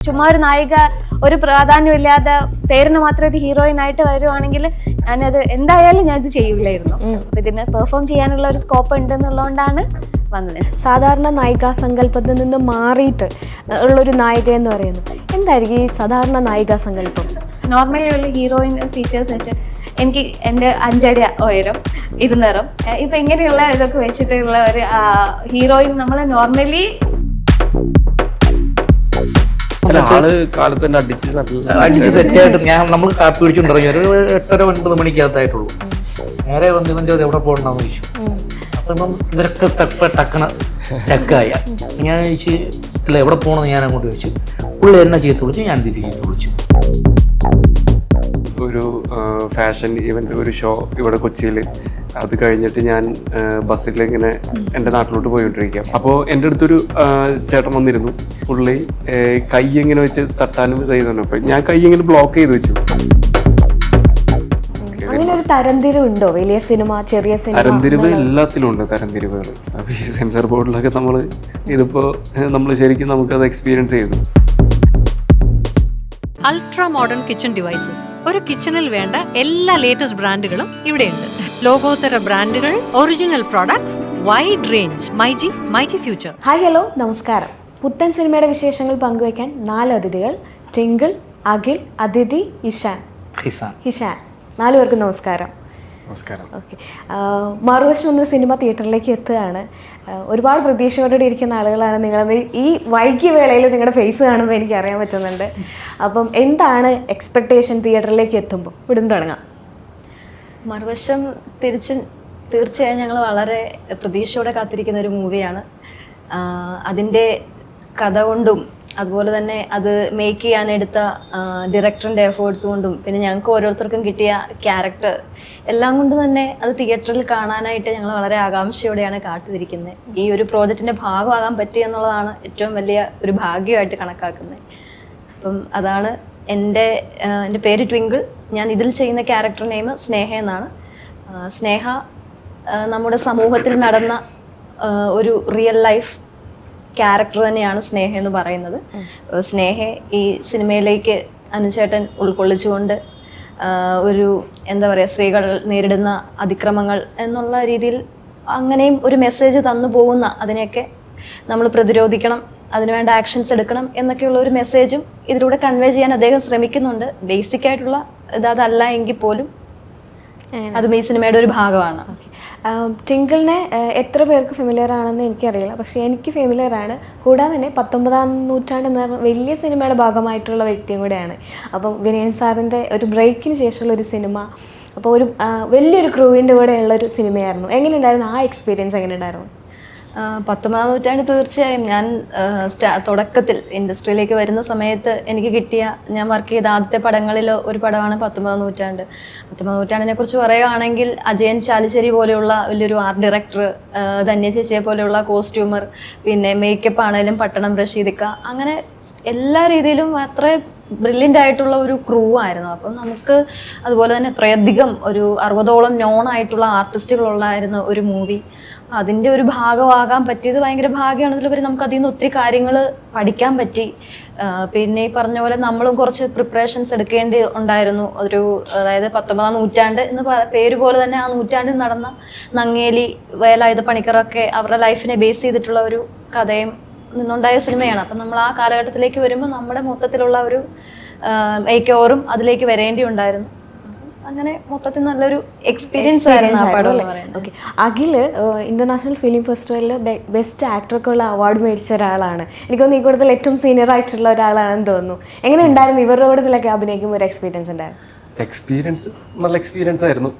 ചുമ്മാ ഒരു നായിക ഒരു പ്രാധാന്യമില്ലാതെ പേരിന് മാത്രം ഒരു ഹീറോയിൻ ആയിട്ട് വരുവാണെങ്കിൽ ഞാനത് എന്തായാലും ഞാൻ ഇത് ചെയ്യില്ലായിരുന്നു അപ്പൊ ഇതിന് പെർഫോം ചെയ്യാനുള്ള ഒരു സ്കോപ്പ് ഉണ്ട് എന്നുള്ളതുകൊണ്ടാണ് വന്നത്. സാധാരണ നായികാ സങ്കല്പത്തിൽ നിന്ന് മാറിയിട്ട് ഉള്ളൊരു നായിക എന്ന് പറയുന്നത്. എന്തായിരിക്കും ഈ സാധാരണ നായികാ സങ്കല്പം നോർമലി ഉള്ള ഹീറോയിൻ ഫീച്ചേഴ്സ് വെച്ച് എനിക്ക് എന്റെ അഞ്ചടി ഉയരം ഇരുന്നേറും ഇപ്പം ഇങ്ങനെയുള്ള ഇതൊക്കെ വെച്ചിട്ടുള്ള ഒരു ഹീറോയിൻ നമ്മൾ നോർമലി അടിച്ച് സെറ്റായിട്ട് ഞാൻ നമ്മൾ കാപ്പി പിടിച്ചുകൊണ്ടിറങ്ങി ഒരു എട്ടര ഒൻപത് മണിക്കകത്തായിട്ടുള്ളൂ. നേരെ വന്ന് ഇവന്റെ എവിടെ പോകണമെന്ന് ചോദിച്ചു. അപ്പം ഇവരൊക്കെ ടപ്പ ടക്കണ സ്റ്റക്കായ ഞാൻ ചോദിച്ചു അല്ല എവിടെ പോകണമെന്ന് ഞാൻ അങ്ങോട്ട് ചോദിച്ചു. പുള്ളി എന്നെ ചീത്ത വിളിച്ചു ഞാൻ തിരിച്ച് ചീത്ത വിളിച്ചു. ഒരു ഫാഷൻ ഇവന്റ് ഒരു ഷോ ഇവിടെ കൊച്ചിയിൽ അത് കഴിഞ്ഞിട്ട് ഞാൻ ബസ്സിൽ ഇങ്ങനെ എന്റെ നാട്ടിലോട്ട് പോയിക്കൊണ്ടിരിക്കുക. അപ്പോൾ എന്റെ അടുത്തൊരു ചേട്ടൻ വന്നിരുന്നു. പുള്ളി കൈ ഇങ്ങനെ വെച്ച് തട്ടാനും ചെയ്തോ അപ്പം അപ്പോൾ ഞാൻ കൈ ഇങ്ങനെ ബ്ലോക്ക് ചെയ്ത് വെച്ചു. അങ്ങനെ ഒരു തരംതിരിവ് ഉണ്ടോ? വലിയ സിനിമ ചെറിയ സിനിമ തരംതിരിവ് എല്ലാത്തിലും ഉണ്ട് തരംതിരിവുകൾ. അപ്പോൾ ഈ സെൻസർ ബോർഡിലൊക്കെ നമ്മൾ ഇതിപ്പോ നമ്മൾ ശരിക്കും നമുക്ക് അത് എക്സ്പീരിയൻസ് ചെയ്തു അൾട്രാ മോഡേൺ കിച്ചൺ ഡിവൈസസ്. ഒരു കിച്ചണിൽ വേണ്ട എല്ലാ ലേറ്റസ്റ്റ് ബ്രാൻഡുകളും ഇവിടെയുണ്ട്. ലോകോത്തര ബ്രാൻഡുകൾ original products wide range myG myG future hi hello നമസ്കാരം. പുത്തൻ സിനിമയുടെ വിശേഷങ്ങൾ പങ്കുവയ്ക്കാൻ നാല് അതിഥികൾ. ടിങ്കിൾ അഖിൽ അതിഥി ഇഷാൻ. ഹിസാൻ. ഹിഷാൻ നാലു പേർക്കും നമസ്കാരം. നമസ്കാരം. ഓക്കെ. മറുവശം നമ്മൾ സിനിമ തിയേറ്ററിലേക്ക് എത്തുകയാണ്. ഒരുപാട് പ്രതീക്ഷയോടെ ഇരിക്കുന്ന ആളുകളാണ് നിങ്ങളെന്ന് ഈ വൈകിയ വേളയിൽ നിങ്ങളുടെ ഫേസ് കാണുമ്പോൾ എനിക്ക് അറിയാൻ പറ്റുന്നുണ്ട്. അപ്പം എന്താണ് എക്സ്പെക്ടേഷൻ തിയേറ്ററിലേക്ക് എത്തുമ്പോൾ? ഇവിടുന്ന് തുടങ്ങാം. മറുവശം തിരിച്ചും തീർച്ചയായും ഞങ്ങൾ വളരെ പ്രതീക്ഷയോടെ കാത്തിരിക്കുന്ന ഒരു മൂവിയാണ്. അതിന്റെ കഥ കൊണ്ടും അതുപോലെ തന്നെ അത് മേക്ക് ചെയ്യാനെടുത്ത ഡയറക്ടറിന്റെ എഫേർട്സ് കൊണ്ടും പിന്നെ ഞങ്ങൾക്ക് ഓരോരുത്തർക്കും കിട്ടിയ ക്യാരക്ടർ എല്ലാം കൊണ്ട് തന്നെ അത് തിയേറ്ററിൽ കാണാനായിട്ട് ഞങ്ങൾ വളരെ ആകാംക്ഷയോടെയാണ് കാത്തിരിക്കുന്നത്. ഈ ഒരു പ്രോജക്റ്റിന്റെ ഭാഗമാകാൻ പറ്റി എന്നുള്ളതാണ് ഏറ്റവും വലിയ ഒരു ഭാഗ്യമായിട്ട് കണക്കാക്കുന്നത്. അപ്പം അതാണ് എന്റെ എന്റെ പേര് ട്വിങ്കിൾ. ഞാൻ ഇതിൽ ചെയ്യുന്ന ക്യാരക്ടർ നെയിം സ്നേഹ എന്നാണ്. സ്നേഹ നമ്മുടെ സമൂഹത്തിൽ നടന്ന ഒരു റിയൽ ലൈഫ് ക്യാരക്ടർ തന്നെയാണ് സ്നേഹ എന്ന് പറയുന്നത്. സ്നേഹ ഈ സിനിമയിലേക്ക് അനുചേട്ടൻ ഉൾക്കൊള്ളിച്ചുകൊണ്ട് ഒരു എന്താ പറയുക സ്ത്രീകൾ നേരിടുന്ന അതിക്രമങ്ങൾ എന്നുള്ള രീതിയിൽ അങ്ങനെയും ഒരു മെസ്സേജ് തന്നു പോകുന്ന അതിനെയൊക്കെ നമ്മൾ പ്രതിരോധിക്കണം അതിനുവേണ്ട ആക്ഷൻസ് എടുക്കണം എന്നൊക്കെയുള്ള ഒരു മെസ്സേജും ഇതിലൂടെ കൺവേ ചെയ്യാൻ അദ്ദേഹം ശ്രമിക്കുന്നുണ്ട്. ബേസിക് ആയിട്ടുള്ള ഇതല്ല എങ്കിൽ പോലും അതും ഈ സിനിമയുടെ ഒരു ഭാഗമാണ്. ടിങ്കിളിനെ എത്ര പേർക്ക് ഫെമിലിയർ ആണെന്ന് എനിക്കറിയില്ല. പക്ഷേ എനിക്ക് ഫെമിലിയർ ആണ്. കൂടാതെ തന്നെ പത്തൊമ്പതാം നൂറ്റാണ്ട് എന്ന് പറഞ്ഞ വലിയ സിനിമയുടെ ഭാഗമായിട്ടുള്ള വ്യക്തിയും കൂടെയാണ്. അപ്പം വിനയൻ സാറിന്റെ ഒരു ബ്രേക്കിന് ശേഷമുള്ള ഒരു സിനിമ അപ്പോൾ ഒരു വലിയൊരു ക്രൂവിന്റെ കൂടെ ഉള്ള ഒരു സിനിമയായിരുന്നു എങ്ങനെയുണ്ടായിരുന്നു ആ എക്സ്പീരിയൻസ് എങ്ങനെയുണ്ടായിരുന്നു? ആ, പത്തൊമ്പതാം നൂറ്റാണ്ട് തീർച്ചയായും ഞാൻ തുടക്കത്തിൽ ഇൻഡസ്ട്രിയിലേക്ക് വരുന്ന സമയത്ത് എനിക്ക് കിട്ടിയ ഞാൻ വർക്ക് ചെയ്ത ആദ്യത്തെ പടങ്ങളിൽ ഒരു പടമാണ് പത്തൊമ്പതാം നൂറ്റാണ്ട്. പത്തൊമ്പതാം നൂറ്റാണ്ടിനെ കുറിച്ച് പറയുകയാണെങ്കിൽ അജയൻ ചാലിശ്ശേരി പോലെയുള്ള വലിയൊരു ആർട്ട് ഡയറക്ടർ ധന്യ ചേച്ചിയെ പോലെയുള്ള കോസ്റ്റ്യൂമർ പിന്നെ മേക്കപ്പ് ആണെങ്കിലും പട്ടണം റഷീദിക്ക അങ്ങനെ എല്ലാ രീതിയിലും അത്ര ബ്രില്യന്റ് ആയിട്ടുള്ള ഒരു ക്രൂ ആയിരുന്നു. അപ്പം നമുക്ക് അതുപോലെ തന്നെ അത്രയധികം ഒരു അറുപതോളം നോൺ ആയിട്ടുള്ള ആർട്ടിസ്റ്റുകളുള്ളായിരുന്ന ഒരു മൂവി അതിന്റെ ഒരു ഭാഗമാകാൻ പറ്റിയത് ഭയങ്കര ഭാഗ്യമാണ് ഇതിലുപരി നമുക്ക് അതിൽ നിന്ന് ഒത്തിരി കാര്യങ്ങൾ പഠിക്കാൻ പറ്റി. പിന്നെ ഈ പറഞ്ഞ പോലെ നമ്മളും കുറച്ച് പ്രിപ്പറേഷൻസ് എടുക്കേണ്ടി ഉണ്ടായിരുന്നു. ഒരു അതായത് പത്തൊമ്പതാം നൂറ്റാണ്ട് എന്ന് പേര് പോലെ തന്നെ ആ നൂറ്റാണ്ടിൽ നടന്ന നങ്ങേലി വേലായുധ പണിക്കറൊക്കെ അവരുടെ ലൈഫിനെ ബേസ് ചെയ്തിട്ടുള്ള ഒരു കഥയും നിന്നുണ്ടായ സിനിമയാണ്. അപ്പം നമ്മൾ ആ കാലഘട്ടത്തിലേക്ക് വരുമ്പോൾ നമ്മുടെ മൊത്തത്തിലുള്ള ഒരു മേക്ക് ഓവറും അതിലേക്ക് വരേണ്ടി ഉണ്ടായിരുന്നു അങ്ങനെ മൊത്തത്തിൽ നല്ലൊരു എക്സ്പീരിയൻസ് ആയിരുന്നു ആ പടം. എന്ന് പറയുന്നത്. ഓക്കെ അഖിൽ ഇന്റർനാഷണൽ ഫിലിം ഫെസ്റ്റിവലിൽ ബെസ്റ്റ് ആക്ടർക്കുള്ള അവാർഡ് മേടിച്ച ഒരാളാണ്. എനിക്ക് തോന്നുന്നു ഈ കൂടുതൽ ഏറ്റവും സീനിയർ ആയിട്ടുള്ള ഒരാളാണെന്ന് തോന്നുന്നു. എങ്ങനെ ഉണ്ടായിരുന്നു? ഇവരുടെ കൂടുതലൊക്കെ അഭിനയിക്കുമ്പോൾ ഒരു എക്സ്പീരിയൻസ് ഉണ്ടായിരുന്നു എക്സ്പീരിയൻസ് നല്ല എക്സ്പീരിയൻസ് ആയിരുന്നു.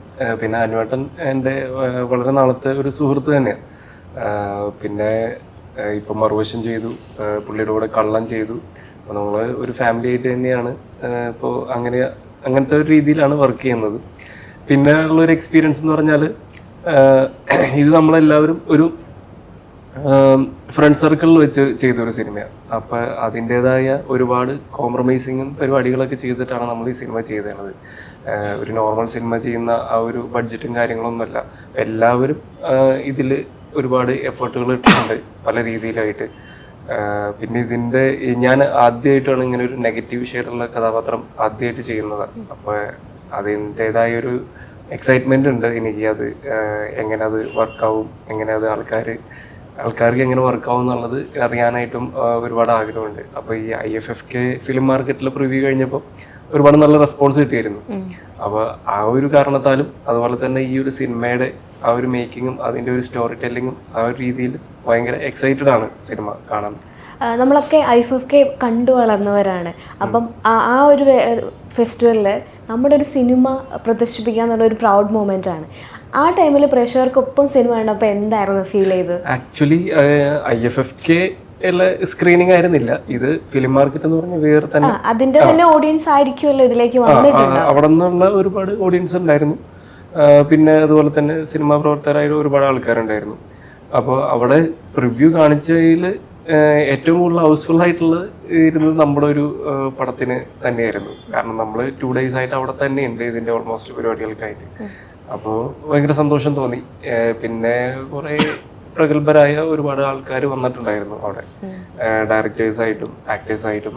പിന്നെ അനുവേട്ടൻ എന്റെ വളരെ നാളത്തെ ഒരു സുഹൃത്ത് തന്നെയാണ്. പിന്നെ ഇപ്പം മറുവശം ചെയ്തു. പുള്ളിയുടെ കൂടെ കള്ളം ചെയ്തു. അപ്പോൾ നമ്മൾ ഒരു ഫാമിലി ആയിട്ട് തന്നെയാണ്. ഇപ്പോൾ അങ്ങനെ അങ്ങനത്തെ ഒരു രീതിയിലാണ് വർക്ക് ചെയ്യുന്നത്. പിന്നെ ഉള്ളൊരു എക്സ്പീരിയൻസ് എന്ന് പറഞ്ഞാൽ ഇത് നമ്മളെല്ലാവരും ഒരു ഫ്രണ്ട് സർക്കിളിൽ വെച്ച് ചെയ്ത ഒരു സിനിമയാണ് അപ്പം അതിന്റേതായ ഒരുപാട് കോംപ്രമൈസിങ്ങും പരിപാടികളൊക്കെ ചെയ്തിട്ടാണ് നമ്മൾ ഈ സിനിമ ചെയ്തത് ഒരു നോർമൽ സിനിമ ചെയ്യുന്ന ആ ഒരു ബഡ്ജറ്റും കാര്യങ്ങളൊന്നുമല്ല. എല്ലാവരും ഇതിൽ ഒരുപാട് എഫേർട്ടുകൾ ഇട്ടിട്ടുണ്ട് പല രീതിയിലായിട്ട്. പിന്നെ ഇതിന്റെ ഞാൻ ആദ്യമായിട്ടാണ് ഇങ്ങനെ ഒരു നെഗറ്റീവ് ഷെയ്ഡുള്ള കഥാപാത്രം ആദ്യമായിട്ട് ചെയ്യുന്നത്. അപ്പോൾ അതിന്റെതായ ഒരു എക്സൈറ്റ്മെന്റ് ഉണ്ട് എനിക്ക് അത് എങ്ങനെ അത് വർക്കാവും എങ്ങനെ അത് ആൾക്കാർ ആൾക്കാർക്ക് എങ്ങനെ വർക്കാവും എന്നുള്ളത് അറിയാനായിട്ടും ഒരുപാട് ആഗ്രഹമുണ്ട്. അപ്പോൾ ഈ I F F K film മാർക്കറ്റിൽ പ്രിവ്യൂ കഴിഞ്ഞപ്പോൾ ഒരുപാട് നല്ല റെസ്പോൺസ് കിട്ടിയായിരുന്നു അപ്പോൾ ആ ഒരു കാരണത്താലും അതുപോലെ തന്നെ ഈ ഒരു സിനിമയുടെ ആ ഒരു മേക്കിങ്ങും അതിന്റെ ഒരു സ്റ്റോറി ടെല്ലിങ്ങും ആ ഒരു രീതിയിൽ ഭയങ്കര എക്സൈറ്റഡ് ആണ് സിനിമ കാണാൻ. നമ്മളൊക്കെ ഐ എഫ് കെ കണ്ടു വളർന്നവരാണ്. അപ്പം ആ ഒരു ഫെസ്റ്റിവലിൽ നമ്മുടെ ഒരു സിനിമ പ്രദർശിപ്പിക്കുക എന്നുള്ള ഒരു പ്രൗഡ് മൊമെന്റ് ആണ്. ആ ടൈമിൽ പ്രേക്ഷകർക്കൊപ്പം സിനിമ കണ്ടപ്പോൾ എന്തായിരുന്നു ഫീൽ ചെയ്തത്? Actually I F F K screening ആയിരുന്നില്ല. ഇത് ഫിലിം മാർക്കറ്റ് എന്ന് പറഞ്ഞ വേറെ തന്നെ അതിന്റെ തന്നെ ഓഡിയൻസ് ആയിരിക്കുമല്ലോ ഇതിലേക്ക് അവിടെ നിന്നുള്ള ഒരുപാട് ഓഡിയൻസ് ഉണ്ടായിരുന്നു. പിന്നെ അതുപോലെ തന്നെ സിനിമാ പ്രവർത്തകരായ ഒരുപാട് ആൾക്കാരുണ്ടായിരുന്നു. അപ്പോൾ അവിടെ റിവ്യൂ കാണിച്ചതിൽ ഏറ്റവും കൂടുതൽ ഹൗസ്ഫുൾ ആയിട്ടുള്ളത് ഇരുന്നത് നമ്മുടെ ഒരു പടത്തിന് തന്നെയായിരുന്നു. കാരണം നമ്മൾ ടു ഡേയ്സ് ആയിട്ട് അവിടെ തന്നെയുണ്ട് ഇതിന്റെ ഓൾമോസ്റ്റ് പരിപാടികൾക്കായിട്ട്. അപ്പോൾ ഭയങ്കര സന്തോഷം തോന്നി. പിന്നെ കുറേ പ്രഗത്ഭരായ ഒരുപാട് ആൾക്കാർ വന്നിട്ടുണ്ടായിരുന്നു അവിടെ. ഡയറക്ടേഴ്സ് ആയിട്ടും ആക്ടേഴ്സ് ആയിട്ടും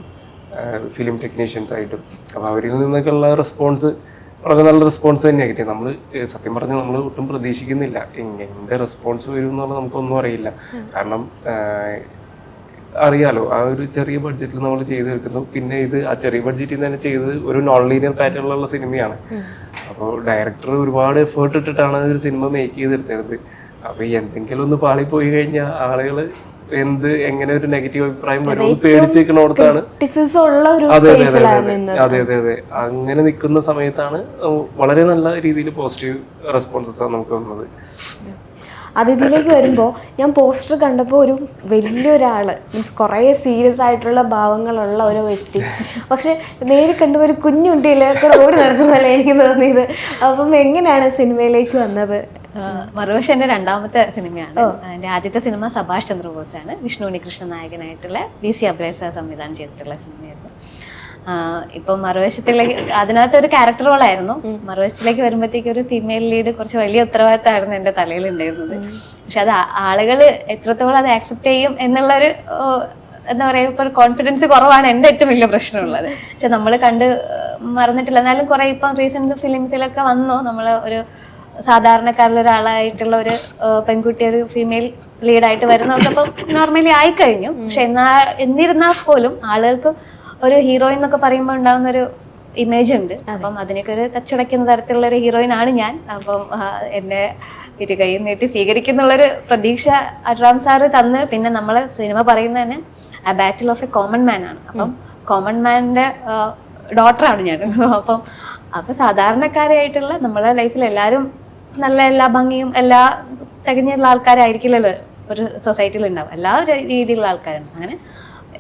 ഫിലിം ടെക്നീഷ്യൻസ് ആയിട്ടും. അപ്പോൾ അവരിൽ നിന്നൊക്കെ ഉള്ള റെസ്പോൺസ് വളരെ നല്ല റെസ്പോൺസ് തന്നെയാണ് കിട്ടിയത്. നമ്മൾ സത്യം പറഞ്ഞാൽ നമ്മൾ ഒട്ടും പ്രതീക്ഷിക്കുന്നില്ല. എങ്ങനെ റെസ്പോൺസ് വരും എന്നുള്ളത് നമുക്കൊന്നും അറിയില്ല. കാരണം അറിയാലോ ആ ഒരു ചെറിയ ബഡ്ജറ്റിൽ നമ്മൾ ചെയ്ത് തീർക്കുന്നു. പിന്നെ ഇത് ആ ചെറിയ ബഡ്ജറ്റിൽ തന്നെ ചെയ്തത് ഒരു നോൺ ലീനിയർ പാറ്റേണിലുള്ള സിനിമയാണ്. അപ്പോൾ ഡയറക്ടർ ഒരുപാട് എഫേർട്ട് ഇട്ടിട്ടാണ് ഒരു സിനിമ മേക്ക് ചെയ്തെടുത്തത് അപ്പോൾ എന്തെങ്കിലും ഒന്ന് പാളി പോയി കഴിഞ്ഞാൽ ആളുകൾ എന്ത് എങ്ങനെ ഒരു നെഗറ്റീവ് അഭിപ്രായം വരും പേടിച്ച് നിൽക്കണോടത്താണ് ഉള്ള ഒരു അതെ അതെ അതെ അതെ. അതെ അതെ അതെ അങ്ങനെ നിൽക്കുന്ന സമയത്താണ് വളരെ നല്ല രീതിയിൽ പോസിറ്റീവ് റെസ്പോൺസസ് ആണ് നമുക്ക് വന്നത്. അത് ഇതിലേക്ക് വരുമ്പോൾ ഞാൻ പോസ്റ്റർ കണ്ടപ്പോൾ ഒരു വലിയൊരാൾ മീൻസ് കുറേ സീരിയസ് ആയിട്ടുള്ള ഭാവങ്ങളുള്ള ഒരു വ്യക്തി. പക്ഷെ നേരിൽ കണ്ടപ്പോൾ ഒരു കുഞ്ഞുണ്ടിയിൽ കൂടെ ഓടി നടക്കുന്നതല്ല എനിക്ക് തോന്നിയത്. അപ്പം എങ്ങനെയാണ് സിനിമയിലേക്ക് വന്നത്? മറുവശ എന്റെ രണ്ടാമത്തെ സിനിമയാണ്. എന്റെ ആദ്യത്തെ സിനിമ സഭാഷ് ചന്ദ്രബോസ് ആണ് വിഷ്ണു ഉണ്ണികൃഷ്ണൻ നായകനായിട്ടുള്ള വി സി അബ്രേസ സാർ സംവിധാനം ചെയ്തിട്ടുള്ള സിനിമയായിരുന്നു. ഇപ്പം മറുവശത്തിലേക്ക് അതിനകത്ത് ഒരു ക്യാരക്ടർ റോളായിരുന്നു മറുവശത്തിലേക്ക് വരുമ്പോഴത്തേക്ക് ഒരു ഫീമെയിൽ ലീഡ് കുറച്ച് വലിയ ഉത്തരവാദിത്തമായിരുന്നു എന്റെ തലയിൽ ഉണ്ടായിരുന്നത്. പക്ഷെ അത് ആളുകൾ എത്രത്തോളം അത് ആക്സെപ്റ്റ് ചെയ്യും എന്നുള്ള ഒരു എന്താ പറയുക ഇപ്പോൾ കോൺഫിഡൻസ് കുറവാണ് എന്റെ ഏറ്റവും വലിയ പ്രശ്നമുള്ളത്. പക്ഷെ നമ്മൾ കണ്ട് മറന്നിട്ടില്ല. എന്നാലും കുറേ ഇപ്പം റീസെന്റ് ഫിലിംസിലൊക്കെ വന്നു. നമ്മൾ ഒരു സാധാരണക്കാരിൽ ഒരാളായിട്ടുള്ള ഒരു പെൺകുട്ടി ഒരു ഫീമെയിൽ ലീഡായിട്ട് വരുന്നതൊക്കെ അപ്പം നോർമലി ആയിക്കഴിഞ്ഞു. പക്ഷെ എന്നാ എന്നിരുന്നാൽ പോലും ആളുകൾക്ക് ഒരു ഹീറോയിൻ എന്നൊക്കെ പറയുമ്പോൾ ഉണ്ടാകുന്ന ഒരു ഇമേജ് ഉണ്ട് അപ്പം അതിനൊക്കെ ഒരു തച്ചുടയ്ക്കുന്ന തരത്തിലുള്ള ഒരു ഹീറോയിൻ ആണ് ഞാൻ. അപ്പം എന്നെ ഇരു കൈ നീട്ടി സ്വീകരിക്കുന്നുള്ളൊരു പ്രതീക്ഷ അഡ്രാം സാർ തന്ന്. പിന്നെ നമ്മൾ സിനിമ പറയുന്നത് തന്നെ ആ battle of a common man ആണ്. അപ്പം കോമൺ മാനിന്റെ ഡോട്ടറാണ് ഞാൻ അപ്പം അപ്പൊ സാധാരണക്കാരായിട്ടുള്ള നമ്മളെ ലൈഫിൽ എല്ലാവരും നല്ല എല്ലാ ഭംഗിയും എല്ലാ തികഞ്ഞുള്ള ആൾക്കാരായിരിക്കില്ലല്ലോ ഒരു സൊസൈറ്റിയിൽ ഉണ്ടാവും എല്ലാ രീതിയിലുള്ള ആൾക്കാരാണ്. അങ്ങനെ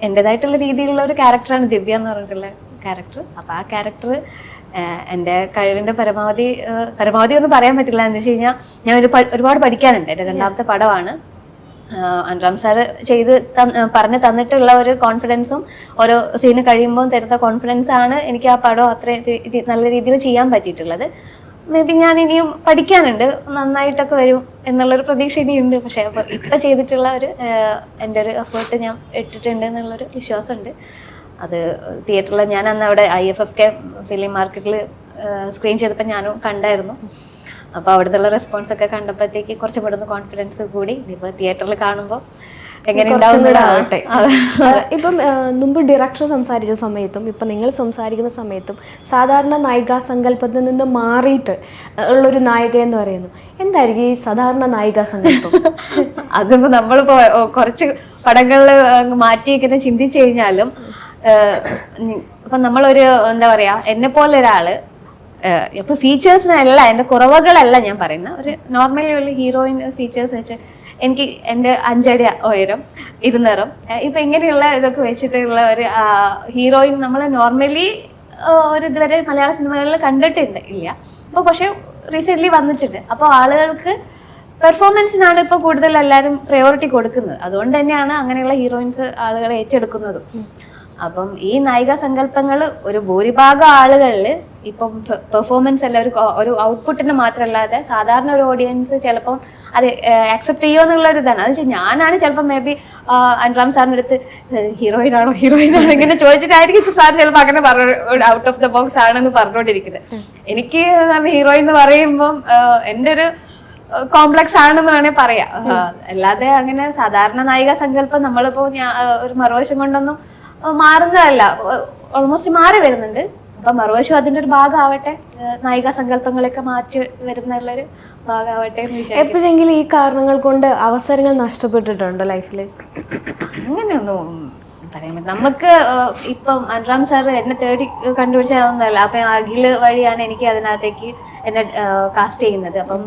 എന്റെതായിട്ടുള്ള രീതിയിലുള്ള ഒരു ക്യാരക്ടറാണ് ദിവ്യ എന്ന് പറഞ്ഞിട്ടുള്ള ക്യാരക്ടർ അപ്പോൾ ആ ക്യാരക്ടർ എന്റെ കഴിവിന്റെ പരമാവധി പരമാവധി ഒന്നും പറയാൻ പറ്റില്ല. എന്ന് വെച്ച് കഴിഞ്ഞാൽ ഞാൻ ഒരു ഒരുപാട് പഠിക്കാനുണ്ട്. എന്റെ രണ്ടാമത്തെ പടമാണ് അൻറാം സാറ് ചെയ്ത് പറഞ്ഞ് തന്നിട്ടുള്ള ഒരു കോൺഫിഡൻസും ഓരോ സീന് കഴിയുമ്പോൾ തരുന്ന കോൺഫിഡൻസ് ആണ് എനിക്ക് ആ പടം അത്രയും നല്ല രീതിയിൽ ചെയ്യാൻ പറ്റിയിട്ടുള്ളത്. മേ ബി ഞാൻ ഇനിയും പഠിക്കാനുണ്ട്. നന്നായിട്ടൊക്കെ വരും എന്നുള്ളൊരു പ്രതീക്ഷ ഇനിയുണ്ട്. പക്ഷേ അപ്പോൾ ഇപ്പം ചെയ്തിട്ടുള്ള ഒരു എന്റെ ഒരു എഫേർട്ട് ഞാൻ ഇട്ടിട്ടുണ്ട് എന്നുള്ളൊരു വിശ്വാസമുണ്ട്. അത് തിയേറ്ററിൽ ഞാൻ അന്ന് അവിടെ I F F K film മാർക്കറ്റിൽ സ്ക്രീൻ ചെയ്തപ്പോൾ ഞാനും കണ്ടായിരുന്നു. അപ്പോൾ അവിടുത്തെ റെസ്പോൺസ് ഒക്കെ കണ്ടപ്പോഴത്തേക്ക് കുറച്ചും കൂടെ ഒന്ന് കോൺഫിഡൻസ് കൂടി. ഇനിയിപ്പോൾ തിയേറ്ററിൽ കാണുമ്പോൾ എങ്ങനെ ഉണ്ടാവുന്നതാവട്ടെ ഇപ്പം മുമ്പ് ഡയറക്ടർ സംസാരിച്ച സമയത്തും ഇപ്പം നിങ്ങൾ സംസാരിക്കുന്ന സമയത്തും സാധാരണ നായികാ സങ്കല്പത്തിൽ നിന്ന് മാറിയിട്ട് ഉള്ളൊരു നായിക എന്ന് പറയുന്നു. എന്തായിരിക്കും ഈ സാധാരണ നായികാ സങ്കല്പം? അതിപ്പോ നമ്മളിപ്പോ ഓ, കുറച്ച് പടങ്ങളിൽ അങ്ങ് മാറ്റി ഇങ്ങനെ ചിന്തിച്ചു കഴിഞ്ഞാലും ഇപ്പൊ നമ്മളൊരു എന്താ പറയാ എന്നെ പോലെ ഒരാൾ ഇപ്പൊ ഫീച്ചേഴ്സിനല്ല എന്റെ കുറവുകളല്ല ഞാൻ പറയുന്ന. ഒരു നോർമലി ഒരു ഹീറോയിൻ ഫീച്ചേഴ്സ് വെച്ച് എനിക്ക് എന്റെ അഞ്ചടി ഉയരം ഇരുന്നേറും ഇപ്പം ഇങ്ങനെയുള്ള ഇതൊക്കെ വെച്ചിട്ടുള്ള ഒരു ഹീറോയിൻ നമ്മൾ നോർമലി ഒരു ഇതുവരെ മലയാള സിനിമകളിൽ കണ്ടിട്ടുണ്ട് ഇല്ല. അപ്പോൾ പക്ഷേ റീസെന്റ് വന്നിട്ടുണ്ട്. അപ്പോൾ ആളുകൾക്ക് പെർഫോമൻസിനാണ് ഇപ്പോൾ കൂടുതൽ എല്ലാവരും പ്രയോറിറ്റി കൊടുക്കുന്നത്. അതുകൊണ്ട് തന്നെയാണ് അങ്ങനെയുള്ള ഹീറോയിൻസ് ആളുകളെ ഏറ്റെടുക്കുന്നതും. അപ്പം ഈ നായിക സങ്കല്പങ്ങൾ ഒരു ഭൂരിഭാഗം ആളുകളിൽ ഇപ്പം പെർഫോമൻസ് അല്ല ഒരു ഒരു ഔട്ട്പുട്ടിന് മാത്രമല്ലാതെ സാധാരണ ഒരു ഓഡിയൻസ് ചിലപ്പം അത് അക്സെപ്റ്റ് ചെയ്യുമോ എന്നുള്ളൊരു ഇതാണ്. അത് ഞാനാണ് ചിലപ്പോൾ മേ ബി അനുറാം സാറിന്റെ അടുത്ത് ഹീറോയിൻ ആണോ ഹീറോയിൻ ആണോ? ഇങ്ങനെ ചോദിച്ചിട്ടായിരിക്കും സാർ ചിലപ്പോൾ അങ്ങനെ പറഞ്ഞു ഔട്ട് ഓഫ് ദ ബോക്സ് ആണെന്ന് പറഞ്ഞുകൊണ്ടിരിക്കുന്നത് എനിക്ക് ഹീറോയിൻ എന്ന് പറയുമ്പം എന്റെ ഒരു കോംപ്ലക്സ് ആണെന്ന് വേണേ പറയാം. അല്ലാതെ അങ്ങനെ സാധാരണ നായിക സങ്കല്പം നമ്മളിപ്പോ ഞാൻ ഒരു മറുവശം കൊണ്ടൊന്നും മാറുന്നതല്ല. ഓൾമോസ്റ്റ് മാറി വരുന്നുണ്ട്. അപ്പൊ മറുവശം അതിന്റെ ഒരു ഭാഗമാവട്ടെ. നായിക സങ്കല്പങ്ങളൊക്കെ മാറ്റി വരുന്നുള്ളൊരു ഭാഗമാവട്ടെ എപ്പോഴെങ്കിലും ഈ കാരണങ്ങൾ കൊണ്ട് അവസരങ്ങൾ നഷ്ടപ്പെട്ടിട്ടുണ്ടോ ലൈഫിൽ? അങ്ങനെയൊന്നും പറയാൻ നമുക്ക് ഇപ്പം അനുറാം സാർ എന്നെ തേടി കണ്ടുപിടിച്ചതൊന്നുമല്ല അപ്പം അഖിൽ വഴിയാണ് എനിക്ക് അതിനകത്തേക്ക് എന്നെ കാസ്റ്റ് ചെയ്യുന്നത്. അപ്പം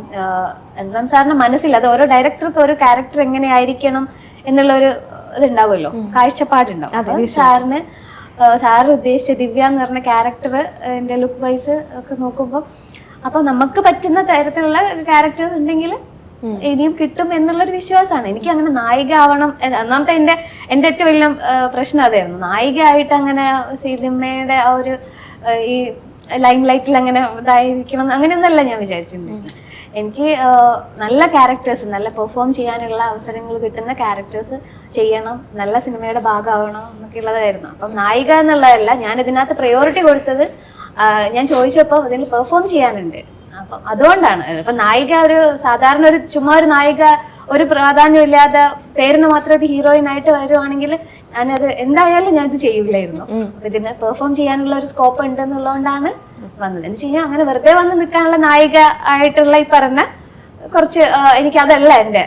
അനുറാം സാറിന്റെ മനസ്സിൽ അത് ഓരോ ഡയറക്ടർക്ക് ഒരു ക്യാരക്ടർ എങ്ങനെയായിരിക്കണം എന്നുള്ള ഒരു ഇതുണ്ടാവുമല്ലോ കാഴ്ചപ്പാടുണ്ടാവും. സാറിന് സാർ ഉദ്ദേശിച്ച ദിവ്യ എന്ന് പറഞ്ഞ ക്യാരക്ടർ എന്റെ ലുക്ക് വൈസ് ഒക്കെ നോക്കുമ്പോൾ അപ്പൊ നമുക്ക് പറ്റുന്ന തരത്തിലുള്ള ക്യാരക്ടേഴ്സ് ഉണ്ടെങ്കിൽ ഇനിയും കിട്ടും എന്നുള്ളൊരു വിശ്വാസമാണ്. എനിക്ക് അങ്ങനെ നായിക ആവണം ഒന്നാമത്തെ എന്റെ എന്റെ ഏറ്റവും വലിയ പ്രശ്നം അതായിരുന്നു. നായിക ആയിട്ട് അങ്ങനെ സിനിമയുടെ ആ ഒരു ഈ ലൈം ലൈറ്റിൽ അങ്ങനെ ഇതായിരിക്കണം അങ്ങനെയൊന്നല്ല ഞാൻ വിചാരിച്ചിരുന്നത്. എനിക്ക് നല്ല ക്യാരക്ടേഴ്സ് നല്ല പെർഫോം ചെയ്യാനുള്ള അവസരങ്ങൾ കിട്ടുന്ന ക്യാരക്ടേഴ്സ് ചെയ്യണം നല്ല സിനിമയുടെ ഭാഗമാവണം എന്നൊക്കെ ഉള്ളതായിരുന്നു അപ്പം നായിക എന്നുള്ളതല്ല ഞാൻ ഇതിനകത്ത് പ്രയോറിറ്റി കൊടുത്തത് ഞാൻ ചോദിച്ചപ്പോൾ അതിൽ പെർഫോം ചെയ്യാനുണ്ട്. അപ്പം അതുകൊണ്ടാണ്. ഇപ്പൊ നായിക ഒരു സാധാരണ ഒരു ചുമ്മാ ഒരു നായിക ഒരു പ്രാധാന്യമില്ലാതെ പേരിന് മാത്രം ഒരു ഹീറോയിൻ ആയിട്ട് വരുവാണെങ്കിൽ ഞാനത് എന്തായാലും ഞാൻ ഇത് ചെയ്യില്ലായിരുന്നു അപ്പൊ ഇതിന് പെർഫോം ചെയ്യാനുള്ള ഒരു സ്കോപ്പ് ഉണ്ട് എന്നുള്ളതുകൊണ്ടാണ് വന്നത്. എന്ന് വെച്ച് കഴിഞ്ഞാൽ അങ്ങനെ വെറുതെ വന്ന് നിൽക്കാനുള്ള നായിക ആയിട്ടുള്ള ഈ പറഞ്ഞ കുറച്ച് എനിക്ക് അതല്ല എന്റെ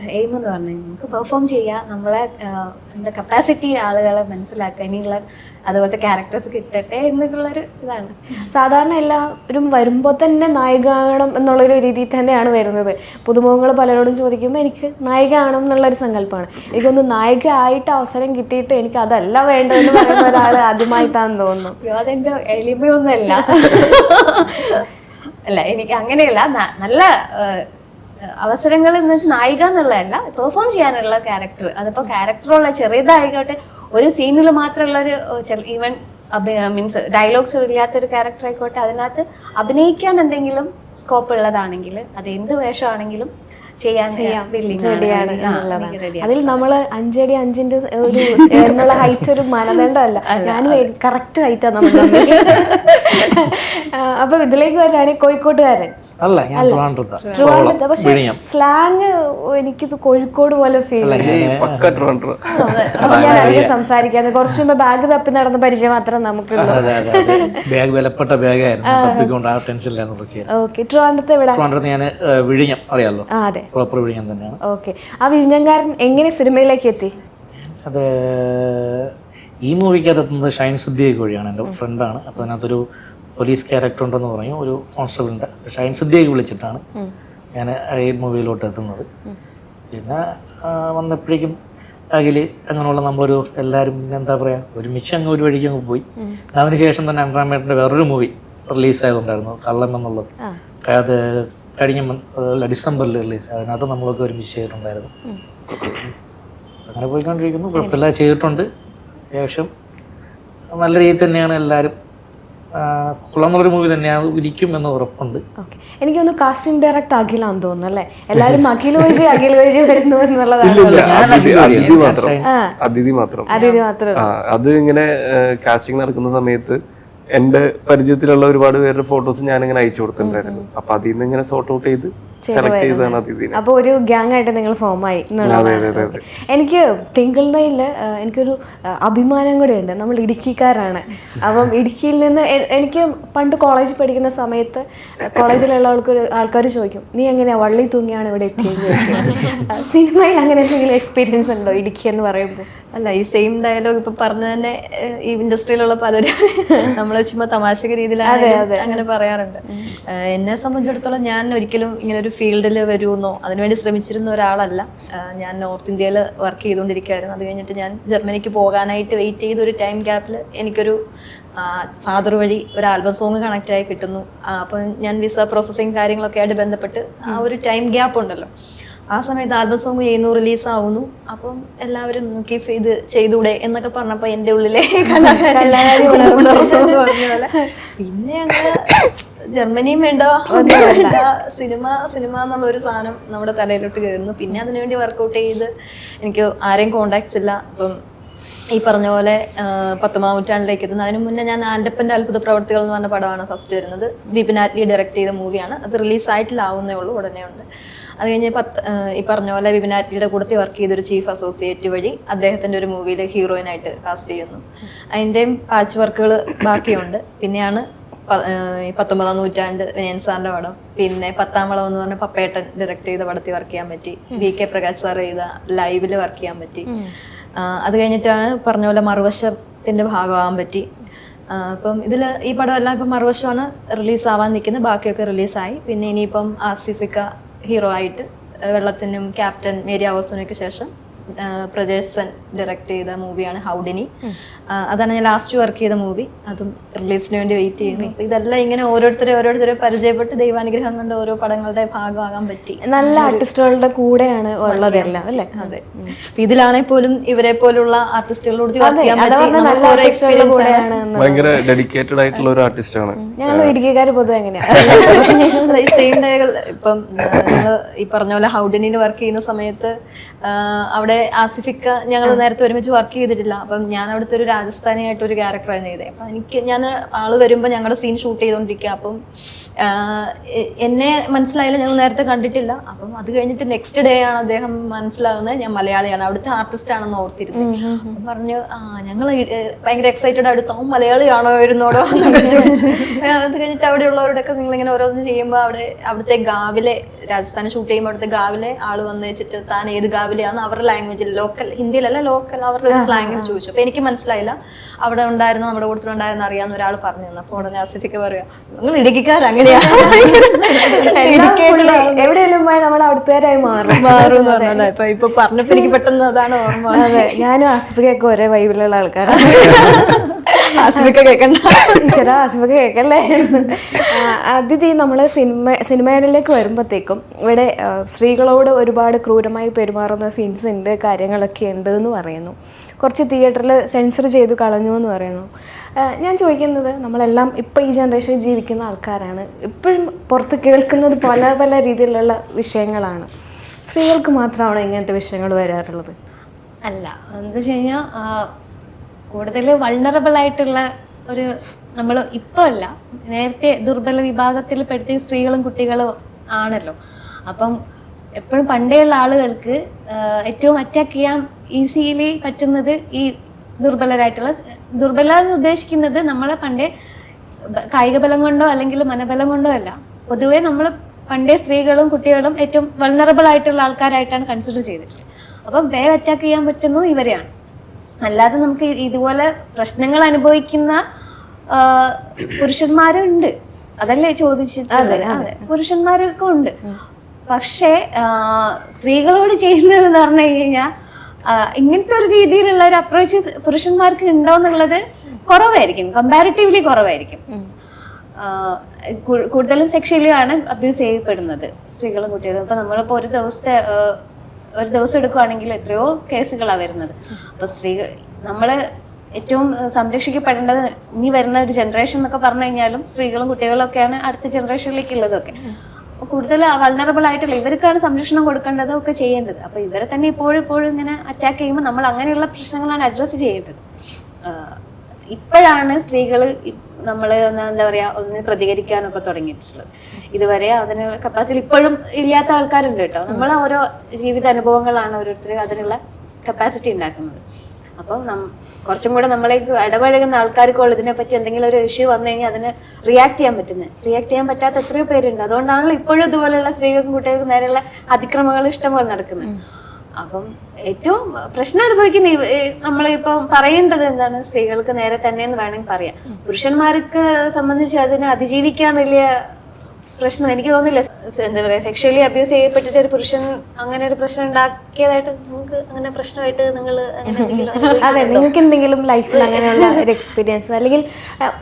എയിം എന്ന് പറഞ്ഞു. നമുക്ക് പെർഫോം ചെയ്യാം. നമ്മളെ എന്താ കപ്പാസിറ്റി ആളുകളെ മനസ്സിലാക്കുക. ഇനിയുള്ള അതുപോലത്തെ ക്യാരക്ടേഴ്സ് കിട്ടട്ടെ എന്നുള്ളൊരു ഇതാണ്. സാധാരണ എല്ലാവരും വരുമ്പോൾ തന്നെ നായിക ആകണം എന്നുള്ളൊരു രീതിയിൽ തന്നെയാണ് വരുന്നത്. പുതുമുഖങ്ങൾ പലരോടും ചോദിക്കുമ്പോൾ എനിക്ക് നായിക ആകണം എന്നുള്ളൊരു സങ്കല്പമാണ്. എനിക്കൊന്ന് നായിക ആയിട്ട് അവസരം കിട്ടിയിട്ട് എനിക്ക് അതല്ല വേണ്ടതെന്ന് പറയുന്ന ഒരാൾ ആദ്യമായിട്ടാണെന്ന് തോന്നുന്നു. അതെന്റെ എളിമയൊന്നുമല്ല. അല്ല എനിക്ക് അങ്ങനെയല്ല. നല്ല അവസരങ്ങൾ എന്ന് വെച്ചാൽ നായിക എന്നുള്ളതല്ല പെർഫോം ചെയ്യാനുള്ള ക്യാരക്ടർ അതിപ്പോ ക്യാരക്ടറുള്ള ചെറിയതായിക്കോട്ടെ ഒരു സീനിൽ മാത്രമുള്ള ഒരു ഈവൻ മീൻസ് ഡയലോഗ്സ് ഇല്ലാത്തൊരു ക്യാരക്ടർ ആയിക്കോട്ടെ അതിനകത്ത് അഭിനയിക്കാൻ എന്തെങ്കിലും സ്കോപ്പ് ഉള്ളതാണെങ്കിൽ അത് എന്ത് വേഷമാണെങ്കിലും ചെയ്യാൻ ആണ്. റെഡിയാണ് എനിക്ക് ആണ്. അതിൽ നമ്മൾ അഞ്ചടി അഞ്ചിന്റെ ഒരു എന്നുള്ള ഹൈറ്റ് ഒരു മാനദണ്ഡമല്ല. ഞാനും കറക്റ്റ് ഹൈറ്റാണ് നമ്മൾ തമ്മിൽ. ആ, അപ്പൊ ഇതിലേക്ക് വരാണെങ്കിൽ കോഴിക്കോട്ടുകാരൻ. അല്ല ഞാൻ ട്രിവാൻഡ്രത്താ. ട്രിവാൻഡ്രത്ത്. പക്ഷെ വിഴിഞ്ഞം. സ്ലാങ് എനിക്കിത് കോഴിക്കോട് പോലെ ഫീൽ ഞാൻ ഞാൻ സംസാരിക്കാതെ കുറച്ച് മുമ്പ് ബാഗ് തപ്പി നടന്ന പരിചയം മാത്രം നമുക്കുള്ളൂ. അതെ ബാഗ് വിലപ്പെട്ട ബാഗായിരുന്നു. ഓക്കെ ട്രിവാൻഡ്രത്ത് എവിടെ? ട്രിവാൻഡ്രത്ത് ഞാൻ വിഴിഞ്ഞം അറിയാമല്ലോ അതെ. പ്രോപ്പർ വിഴിഞ്ഞം തന്നെയാണ്. ഓക്കെ ആ വിഴിഞ്ഞങ്കാരൻ എങ്ങനെ സിനിമയിലേക്ക് എത്തി? അത് ഈ മൂവിക്ക് എത്തുന്നത് ഷൈൻ സിദ്ദിഖ് വഴിയാണ് എന്റെ ഫ്രണ്ടാണ്. അപ്പോൾ അതിനകത്തൊരു പോലീസ് ക്യാരക്ടർ ഉണ്ടെന്ന് പറഞ്ഞു ഒരു കോൺസ്റ്റബിളിന്റെ ഷൈൻ സിദ്ദിഖ് വിളിച്ചിട്ടാണ് ഞാൻ ഈ മൂവിയിലോട്ട് എത്തുന്നത്. പിന്നെ വന്നപ്പോഴേക്കും അഖിൽ അങ്ങനെയുള്ള നമ്മളൊരു എല്ലാവരും എന്താ പറയുക ഒരുമിച്ച് അങ്ങ് ഒരു വഴിക്ക് അങ്ങ് പോയി. അതിനുശേഷം തന്നെ അൻഡ്രാമേട്ടിന്റെ വേറൊരു മൂവി റിലീസ് റിലീസായതുണ്ടായിരുന്നു കള്ളം എന്നുള്ളത്. അത് കഴിഞ്ഞ ഡിസംബറിൽ റിലീസ് അതിനകത്ത് നമ്മളൊക്കെ ഒരുമിച്ച് ചെയ്തിട്ടുണ്ടായിരുന്നു. അങ്ങനെ പോയിക്കൊണ്ടിരിക്കുന്നു. കുഴപ്പമില്ല ചെയ്തിട്ടുണ്ട്. അത്യാവശ്യം നല്ല രീതിയിൽ തന്നെയാണ് എല്ലാവരും കൊള്ളാന്നുള്ളൊരു കൊള്ളാം മൂവി തന്നെയാണ് ഇരിക്കും എന്ന് ഉറപ്പുണ്ട്. എനിക്ക് തോന്നുന്നു കാസ്റ്റിംഗ് ഡയറക്ടർ അഖിലാന്ന് തോന്നുന്നു അല്ലേ? എല്ലാരും അഖിൽ വഴി അഖിൽ വഴി വരുന്നു എന്നുള്ളതാണ് അതിഥി മാത്രം. അത് ഇങ്ങനെ കാസ്റ്റിംഗ് നടക്കുന്ന സമയത്ത് എന്റെ പരിചയത്തിലുള്ള ഒരുപാട് പേരുടെ ഫോട്ടോസ് ഞാനിങ്ങനെ അയച്ചു കൊടുത്തിട്ടുണ്ടായിരുന്നു. അപ്പൊ അതിൽ നിന്ന് ഇങ്ങനെ സോർട്ട് ഔട്ട് ചെയ്ത് സെലക്ട് ചെയ്തതാണ് അതിഥിനെ അപ്പൊ ഒരു ഗ്യാങ് ആയിട്ട് നിങ്ങൾ ഫോം ആയി. എനിക്ക് ടിങ്കിളിനയിൽ എനിക്കൊരു അഭിമാനം കൂടെ ഉണ്ട്. നമ്മൾ ഇടുക്കിക്കാരാണ്. അപ്പം ഇടുക്കിയിൽ നിന്ന് എനിക്ക് പണ്ട് കോളേജിൽ പഠിക്കുന്ന സമയത്ത് കോളേജിലുള്ള ആൾക്കൊരു ആൾക്കാർ ചോദിക്കും നീ എങ്ങനെയാ? വള്ളി തൂങ്ങിയാണ് ഇവിടെ എത്തിയത്? സിനിമയിൽ അങ്ങനെ എന്തെങ്കിലും എക്സ്പീരിയൻസ് ഉണ്ടോ ഇടുക്കി എന്ന് പറയുമ്പോൾ അല്ല ഈ സെയിം ഡയലോഗ് ഇപ്പൊ പറഞ്ഞു തന്നെ ഈ ഇൻഡസ്ട്രിയിലുള്ള പലരും നമ്മളെ ചുമ്മാ തമാശക രീതിയിലാണ് അങ്ങനെ പറയാറുണ്ട്. എന്നെ സംബന്ധിച്ചിടത്തോളം ഞാൻ ഒരിക്കലും ഇങ്ങനെ ഒരു ഫീൽഡിൽ വരുമെന്നോ അതിനുവേണ്ടി ശ്രമിച്ചിരുന്ന ഒരാളല്ല. ഞാൻ നോർത്ത് ഇന്ത്യയിൽ വർക്ക് ചെയ്തുകൊണ്ടിരിക്കുകയായിരുന്നു. അത് കഴിഞ്ഞിട്ട് ഞാൻ ജർമ്മനിക്ക് പോകാനായിട്ട് വെയിറ്റ് ചെയ്ത ഒരു ടൈം ഗ്യാപ്പിൽ എനിക്കൊരു ഫാദർ വഴി ഒരു ആൽബം സോങ് കണക്റ്റ് ആയി കിട്ടുന്നു. അപ്പോൾ അപ്പം ഞാൻ വിസ പ്രോസസ്സിങ് കാര്യങ്ങളൊക്കെ ആയിട്ട് ബന്ധപ്പെട്ട് ആ ഒരു ടൈം ഗ്യാപ്പ് ഉണ്ടല്ലോ ആ സമയത്ത് ആൽബം സോങ് ചെയ്യുന്നു റിലീസാവുന്നു. അപ്പം എല്ലാവരും നോക്കി ഇത് ചെയ്തൂടെ എന്നൊക്കെ പറഞ്ഞപ്പോൾ എന്റെ ഉള്ളിലെ കലാകാരി പറഞ്ഞ പോലെ. പിന്നെ അങ്ങനെ ജർമ്മനിയും വേണ്ട ഒന്നും വേണ്ട. സിനിമ സിനിമ എന്നുള്ള ഒരു സാധനം നമ്മുടെ തലയിലോട്ട് കയറുന്നു. പിന്നെ അതിനുവേണ്ടി വർക്കൗട്ട് ചെയ്ത് എനിക്ക് ആരെയും കോണ്ടാക്ട്സ് ഇല്ല. അപ്പം ഈ പറഞ്ഞ പോലെ പത്തൊമ്പതാം നൂറ്റാണ്ടിലേക്ക് എത്തുന്നത് അതിന് മുന്നേ ഞാൻ ആൻഡപ്പന്റെ അത്ഭുത പ്രവർത്തികൾ എന്ന് പറഞ്ഞ പടമാണ് ഫസ്റ്റ് വരുന്നത്. വിപിൻ ആറ്റ്ലി ഡയറക്ട് ചെയ്ത മൂവിയാണ് അത് റിലീസ് ആയിട്ടില്ലാവുന്നേ ഉള്ളൂ ഉടനെ ഉണ്ട്. അത് കഴിഞ്ഞ് പത്ത് ഈ പറഞ്ഞ പോലെ വിപിൻ ആറ്റ്ലിയുടെ കൂടത്തിൽ വർക്ക് ചെയ്തൊരു ചീഫ് അസോസിയേറ്റ് വഴി അദ്ദേഹത്തിന്റെ ഒരു മൂവിയിൽ ഹീറോയിനായിട്ട് കാസ്റ്റ് ചെയ്യുന്നു. അതിന്റെയും പാച്ച് വർക്കുകൾ ബാക്കിയുണ്ട്. പിന്നെയാണ് പത്തൊമ്പതാം നൂറ്റാണ്ട് വിനയൻ സാറിന്റെ പടം. പിന്നെ പത്താം വളം എന്ന് പറഞ്ഞ പപ്പേട്ടൻ ഡയറക്ട് ചെയ്ത പടത്തിൽ വർക്ക് ചെയ്യാൻ പറ്റി. വി കെ പ്രകാശ് സാർ ചെയ്ത ലൈവിൽ വർക്ക് ചെയ്യാൻ പറ്റി. അത് കഴിഞ്ഞിട്ടാണ് പറഞ്ഞ പോലെ മറുവശത്തിന്റെ ഭാഗമാകാൻ പറ്റി. അപ്പം ഇതിൽ ഈ പടമെല്ലാം ഇപ്പം മറുവശമാണ് റിലീസ് ആവാൻ നിൽക്കുന്നത്. ബാക്കിയൊക്കെ റിലീസായി പിന്നെ ഇനിയിപ്പം ആസിഫിക്ക ഹീറോ ആയിട്ട് വെള്ളത്തിനും ക്യാപ്റ്റൻ മേരി അവസനയ്ക്ക് ശേഷം ആ, ഡയറക്റ്റ് ഡയറക്ട് ചെയ്ത മൂവിയാണ് ഹൗഡിനി അതാണ് ഞാൻ ലാസ്റ്റ് വർക്ക് ചെയ്ത മൂവി അതും റിലീസിന് വേണ്ടി വെയിറ്റ് ചെയ്യുന്നു ഇതെല്ലാം ഇങ്ങനെ ഓരോരുത്തരെ ഓരോരുത്തരെ പരിചയപ്പെട്ട് ദൈവാനുഗ്രഹം കൊണ്ട് ഓരോ പടങ്ങളുടെ ഭാഗമാകാൻ പറ്റി. നല്ല ആർട്ടിസ്റ്റുകളുടെ കൂടെയാണ് ഉള്ളതെല്ലാം അല്ലേ? അതെ. അപ്പൊ ഇതിലാണെങ്കിൽ പോലും ഇവരെ പോലുള്ള ആർട്ടിസ്റ്റുകളോട്. ഭയങ്കര ഡെഡിക്കേറ്റഡ് ആയിട്ടുള്ള ഒരു ആർട്ടിസ്റ്റ് ആണ്. ഞങ്ങൾ ഇടുക്കിക്കാർ പൊതുവെ എങ്ങനെയാണ് സെയിം ഡേകൾ ഇപ്പം ഈ പറഞ്ഞ പോലെ ഹൗഡിനിയിൽ വർക്ക് ചെയ്യുന്ന സമയത്ത് ആ, അവിടെ ആസിഫിക്ക ഞങ്ങൾ നേരത്തെ ഒരുമിച്ച് വർക്ക് ചെയ്തിട്ടില്ല. അപ്പം ഞാൻ അവിടുത്തെ ഒരു രാജസ്ഥാനിയായിട്ട് ഒരു ക്യാരക്ടറായിരുന്നു ചെയ്തത് അപ്പം എനിക്ക് ഞാൻ ആൾ വരുമ്പോൾ ഞങ്ങളുടെ സീൻ ഷൂട്ട് ചെയ്തുകൊണ്ടിരിക്കുക അപ്പം എന്നെ മനസ്സിലായില്ല. ഞങ്ങൾ നേരത്തെ കണ്ടിട്ടില്ല. അപ്പം അത് കഴിഞ്ഞിട്ട് നെക്സ്റ്റ് ഡേ ആണ് അദ്ദേഹം മനസ്സിലാകുന്നത് ഞാൻ മലയാളിയാണ്. അവിടുത്തെ ആർട്ടിസ്റ്റ് ആണെന്ന് ഓർത്തിരുന്നു അപ്പം പറഞ്ഞു ആ ഞങ്ങൾ ഭയങ്കര എക്സൈറ്റഡ് ആയിട്ട് തോം മലയാളിയാണോ വരുന്നോടോ? എന്നൊക്കെ ചോദിച്ചു. അത് കഴിഞ്ഞിട്ട് അവിടെയുള്ളവരോടൊക്കെ നിങ്ങളിങ്ങനെ ഓരോന്ന് ചെയ്യുമ്പോൾ അവിടെ അവിടുത്തെ ഗാവിലെ രാജസ്ഥാൻ ഷൂട്ട് ചെയ്യുമ്പോൾ അവിടുത്തെ ഗാവിലെ ആൾ വന്ന് വെച്ചിട്ട് താൻ ഏത് ഗാവിലെയാന്ന് അവരുടെ ലാംഗ്വേജിൽ ലോക്കൽ ഹിന്ദിയിലല്ല ലോക്കൽ അവരുടെ ഒരു സ്ലാങ്ങിൽ ചോദിച്ചു. അപ്പൊ എനിക്ക് മനസ്സിലായില്ല. അവിടെ ഉണ്ടായിരുന്ന നമ്മുടെ കൂട്ടത്തിലുണ്ടായിരുന്ന അറിയാവുന്ന ഒരാൾ പറഞ്ഞു തന്നു. അപ്പോൾ ഉടനെ ആസിഫിക്ക് പറയാ നിങ്ങൾ ഇടുക്കിക്കാർ അങ്ങനെയാ? എവിടെയെങ്കിലും പോയി നമ്മൾ അവിടുത്തുകാരായി മാറും. മാറും ഇപ്പൊ ഇപ്പൊ പറഞ്ഞപ്പോ എനിക്ക് പെട്ടെന്ന് അതാണ് ഓർമ്മ ഞാനും ആസിഫിക്കൊക്കെ ഒരേ വൈബിലുള്ള ആൾക്കാരാണ് ആസിഫിക്ക കേൾക്കണ്ട ഈശ്വര ആസിഫൊക്കെ കേൾക്കല്ലേ ആ, അതിഥി നമ്മൾ സിനിമ സിനിമയിലേക്ക് വരുമ്പോഴത്തേക്കും ഇവിടെ സ്ത്രീകളോട് ഒരുപാട് ക്രൂരമായി പെരുമാറുന്ന സീൻസ് ഉണ്ട് കാര്യങ്ങളൊക്കെ ഉണ്ട് എന്ന് പറയുന്നു. കുറച്ച് തിയേറ്ററിൽ സെൻസർ ചെയ്ത് കളഞ്ഞു എന്ന് പറയുന്നു. ഞാൻ ചോദിക്കുന്നത് നമ്മളെല്ലാം ഇപ്പം ഈ ജനറേഷനിൽ ജീവിക്കുന്ന ആൾക്കാരാണ്. ഇപ്പോഴും പുറത്ത് കേൾക്കുന്നത് പല പല രീതിയിലുള്ള വിഷയങ്ങളാണ്. സ്ത്രീകൾക്ക് മാത്രമാണോ ഇങ്ങനത്തെ വിഷയങ്ങൾ വരാറുള്ളത്? അല്ല എന്താ വെച്ച് കഴിഞ്ഞാൽ കൂടുതൽ വൾണറബിൾ ആയിട്ടുള്ള ഒരു നമ്മൾ ഇപ്പോൾ അല്ല നേരത്തെ ദുർബല വിഭാഗത്തിൽ പെടുത്തി സ്ത്രീകളും കുട്ടികളും ആണല്ലോ. അപ്പം എപ്പോഴും പണ്ടേയുള്ള ആളുകൾക്ക് ഏറ്റവും അറ്റാക്ക് ചെയ്യാൻ ഈസിലി പറ്റുന്നത് ഈ ദുർബലരായിട്ടുള്ള ദുർബല എന്ന് ഉദ്ദേശിക്കുന്നത് നമ്മളെ പണ്ടേ കായിക ബലം കൊണ്ടോ അല്ലെങ്കിൽ മനബലം കൊണ്ടോ അല്ല. പൊതുവേ നമ്മൾ പണ്ടേ സ്ത്രീകളും കുട്ടികളും ഏറ്റവും വൾണറബിൾ ആയിട്ടുള്ള ആൾക്കാരായിട്ടാണ് കൺസിഡർ ചെയ്തിട്ടുള്ളത്. അപ്പം വേഗം അറ്റാക്ക് ചെയ്യാൻ പറ്റുന്നത് ഇവരെയാണ്. അല്ലാതെ നമുക്ക് ഇതുപോലെ പ്രശ്നങ്ങൾ അനുഭവിക്കുന്ന പുരുഷന്മാരുണ്ട് പുരുഷന്മാരും ഉണ്ട്. അതല്ലേ ചോദിച്ചിട്ടുള്ളത്? പുരുഷന്മാരൊക്കെ ഉണ്ട്. പക്ഷേ സ്ത്രീകളോട് ചെയ്യുന്നത് എന്ന് പറഞ്ഞു കഴിഞ്ഞാൽ ഇങ്ങനത്തെ ഒരു രീതിയിലുള്ള ഒരു അപ്രോച്ച് പുരുഷന്മാർക്ക് ഉണ്ടോ എന്നുള്ളത് കുറവായിരിക്കും. കമ്പാരിറ്റീവ്ലി കുറവായിരിക്കും കൂടുതലും സെക്ഷലിയാണ് അബ്യൂസ് ചെയ്യപ്പെടുന്നത് സ്ത്രീകളും കുട്ടികളും. ഇപ്പൊ നമ്മളിപ്പോ ഒരു ദിവസത്തെ ഒരു ദിവസം എടുക്കുവാണെങ്കിൽ എത്രയോ കേസുകളാണ് വരുന്നത്. അപ്പോൾ സ്ത്രീകൾ നമ്മൾ ഏറ്റവും സംരക്ഷിക്കപ്പെടേണ്ടത് ഇനി വരുന്ന ഒരു ജനറേഷൻ എന്നൊക്കെ പറഞ്ഞു കഴിഞ്ഞാലും സ്ത്രീകളും കുട്ടികളും ഒക്കെയാണ് അടുത്ത ജനറേഷനിലേക്ക് ഉള്ളതൊക്കെ കൂടുതൽ വൾണറബിൾ ആയിട്ടുള്ള ഇവർക്കാണ് സംരക്ഷണം കൊടുക്കേണ്ടതും ഒക്കെ ചെയ്യേണ്ടത്. അപ്പോൾ ഇവരെ തന്നെ ഇപ്പോഴും ഇപ്പോഴും ഇങ്ങനെ അറ്റാക്ക് ചെയ്യുമ്പോൾ നമ്മൾ അങ്ങനെയുള്ള പ്രശ്നങ്ങളാണ് അഡ്രസ്സ് ചെയ്യേണ്ടത്. ഇപ്പോഴാണ് സ്ത്രീകൾ നമ്മൾ എന്താ പറയാ ഒന്ന് പ്രതികരിക്കാനൊക്കെ തുടങ്ങിയിട്ടുള്ളത്. ഇതുവരെ അതിനുള്ള കപ്പാസിറ്റി ഇപ്പോഴും ഇല്ലാത്ത ആൾക്കാരുണ്ട് കേട്ടോ. നമ്മൾ ഓരോ ജീവിത അനുഭവങ്ങളാണ് ഓരോരുത്തരും അതിനുള്ള കപ്പാസിറ്റി ഉണ്ടാക്കുന്നത്. അപ്പം കുറച്ചും കൂടെ നമ്മളേക്ക് ഇടപഴകുന്ന ആൾക്കാർക്കുള്ള ഇതിനെപ്പറ്റി എന്തെങ്കിലും ഒരു ഇഷ്യൂ വന്നു കഴിഞ്ഞാൽ അതിന് റിയാക്ട് ചെയ്യാൻ പറ്റുന്നത് റിയാക്ട് ചെയ്യാൻ പറ്റാത്ത എത്രയോ പേരുണ്ട്. അതുകൊണ്ടാണല്ലോ ഇപ്പോഴും ഇതുപോലെയുള്ള സ്ത്രീകൾക്കും കുട്ടികൾക്കും നേരെയുള്ള അതിക്രമങ്ങൾ ഇഷ്ടംപോലെ നടക്കുന്നത് അപ്പം ഏറ്റവും പ്രശ്നം അനുഭവിക്കുന്ന നമ്മളിപ്പം പറയേണ്ടത് എന്താണ്? സ്ത്രീകൾക്ക് നേരെ തന്നെ എന്ന് വേണമെങ്കിൽ പറയാം. പുരുഷന്മാർക്ക് സംബന്ധിച്ച് അതിനെ അതിജീവിക്കാൻ വലിയ പ്രശ്നം. എനിക്ക് തോന്നുന്നില്ല. എന്താ പറയാ സെക്ഷലി അബ്യൂസ് ചെയ്യപ്പെട്ടിട്ട് ഒരു പുരുഷൻ അങ്ങനെ ഒരു പ്രശ്നം ഉണ്ടാക്കിയതായിട്ട് നിങ്ങൾക്ക് അങ്ങനെ പ്രശ്നമായിട്ട് നിങ്ങൾ അതെ നിങ്ങൾക്ക് എന്തെങ്കിലും ലൈഫിൽ അങ്ങനെയുള്ള ഒരു എക്സ്പീരിയൻസ് അല്ലെങ്കിൽ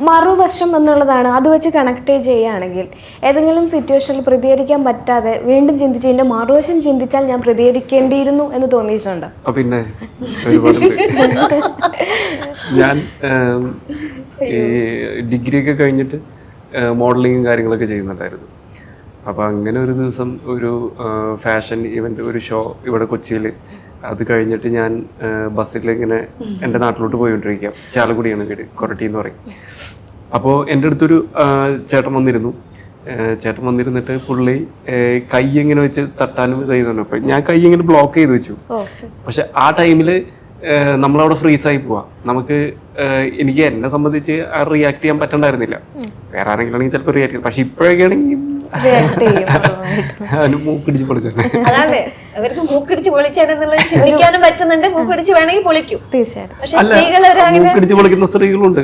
മറുവശം എന്നുള്ളതാണ് അത് വെച്ച് കണക്ട് ചെയ്യുകയാണെങ്കിൽ ഏതെങ്കിലും സിറ്റുവേഷനിൽ പ്രതികരിക്കാൻ പറ്റാതെ വീണ്ടും ചിന്തിച്ച് ഇതിന്റെ മറുവശം ചിന്തിച്ചാൽ ഞാൻ പ്രതികരിക്കേണ്ടിയിരുന്നു എന്ന് തോന്നിയിട്ടുണ്ട്? പിന്നെ ഞാൻ ഈ ഡിഗ്രി ഒക്കെ കഴിഞ്ഞിട്ട് മോഡലിങ്ങും കാര്യങ്ങളൊക്കെ ചെയ്യുന്നുണ്ടായിരുന്നു. അപ്പോൾ അങ്ങനെ ഒരു ദിവസം ഒരു ഫാഷൻ ഇവന്റ് ഒരു ഷോ ഇവിടെ കൊച്ചിയിൽ അത് കഴിഞ്ഞിട്ട് ഞാൻ ബസ്സിൽ ഇങ്ങനെ എന്റെ നാട്ടിലോട്ട് പോയിക്കൊണ്ടിരിക്കുക. ചാലക്കുടിയാണ് വീട് കൊരട്ടി എന്ന് പറയും. അപ്പോൾ എന്റെ അടുത്തൊരു ചേട്ടൻ വന്നിരുന്നു. ചേട്ടൻ വന്നിരുന്നിട്ട് പുള്ളി കൈ ഇങ്ങനെ വെച്ച് തട്ടാനും ചെയ്യുന്നുണ്ട് അപ്പം ഞാൻ കൈ ഇങ്ങനെ ബ്ലോക്ക് ചെയ്ത് വെച്ചു. പക്ഷെ ആ ടൈമിൽ നമ്മളവിടെ ഫ്രീസായി ആയി പോവാ. നമുക്ക് എനിക്ക് എന്നെ സംബന്ധിച്ച് റിയാക്ട് ചെയ്യാൻ പറ്റണ്ടായിരുന്നില്ല. വേറെ ആരെങ്കിലും ആണെങ്കിൽ ചിലപ്പോൾ റിയാക്ട് ചെയ്യും. പക്ഷെ ഇപ്പോഴൊക്കെയാണെങ്കിൽ മൂക്കിടിച്ച് പൊളിച്ചത് അതാണ്. അവർക്ക് മൂക്കിടിച്ച് പൊളിച്ചാണെന്നുള്ളത് ചിന്തിക്കാനും പറ്റുന്നുണ്ട്. മൂക്കിടിച്ച് വേണമെങ്കിൽ പൊളിക്കും. തീർച്ചയായിട്ടും. പക്ഷെ സ്ത്രീകൾ മൂക്കിടിച്ച് പൊളിക്കുന്ന സ്ത്രീകളുണ്ട്.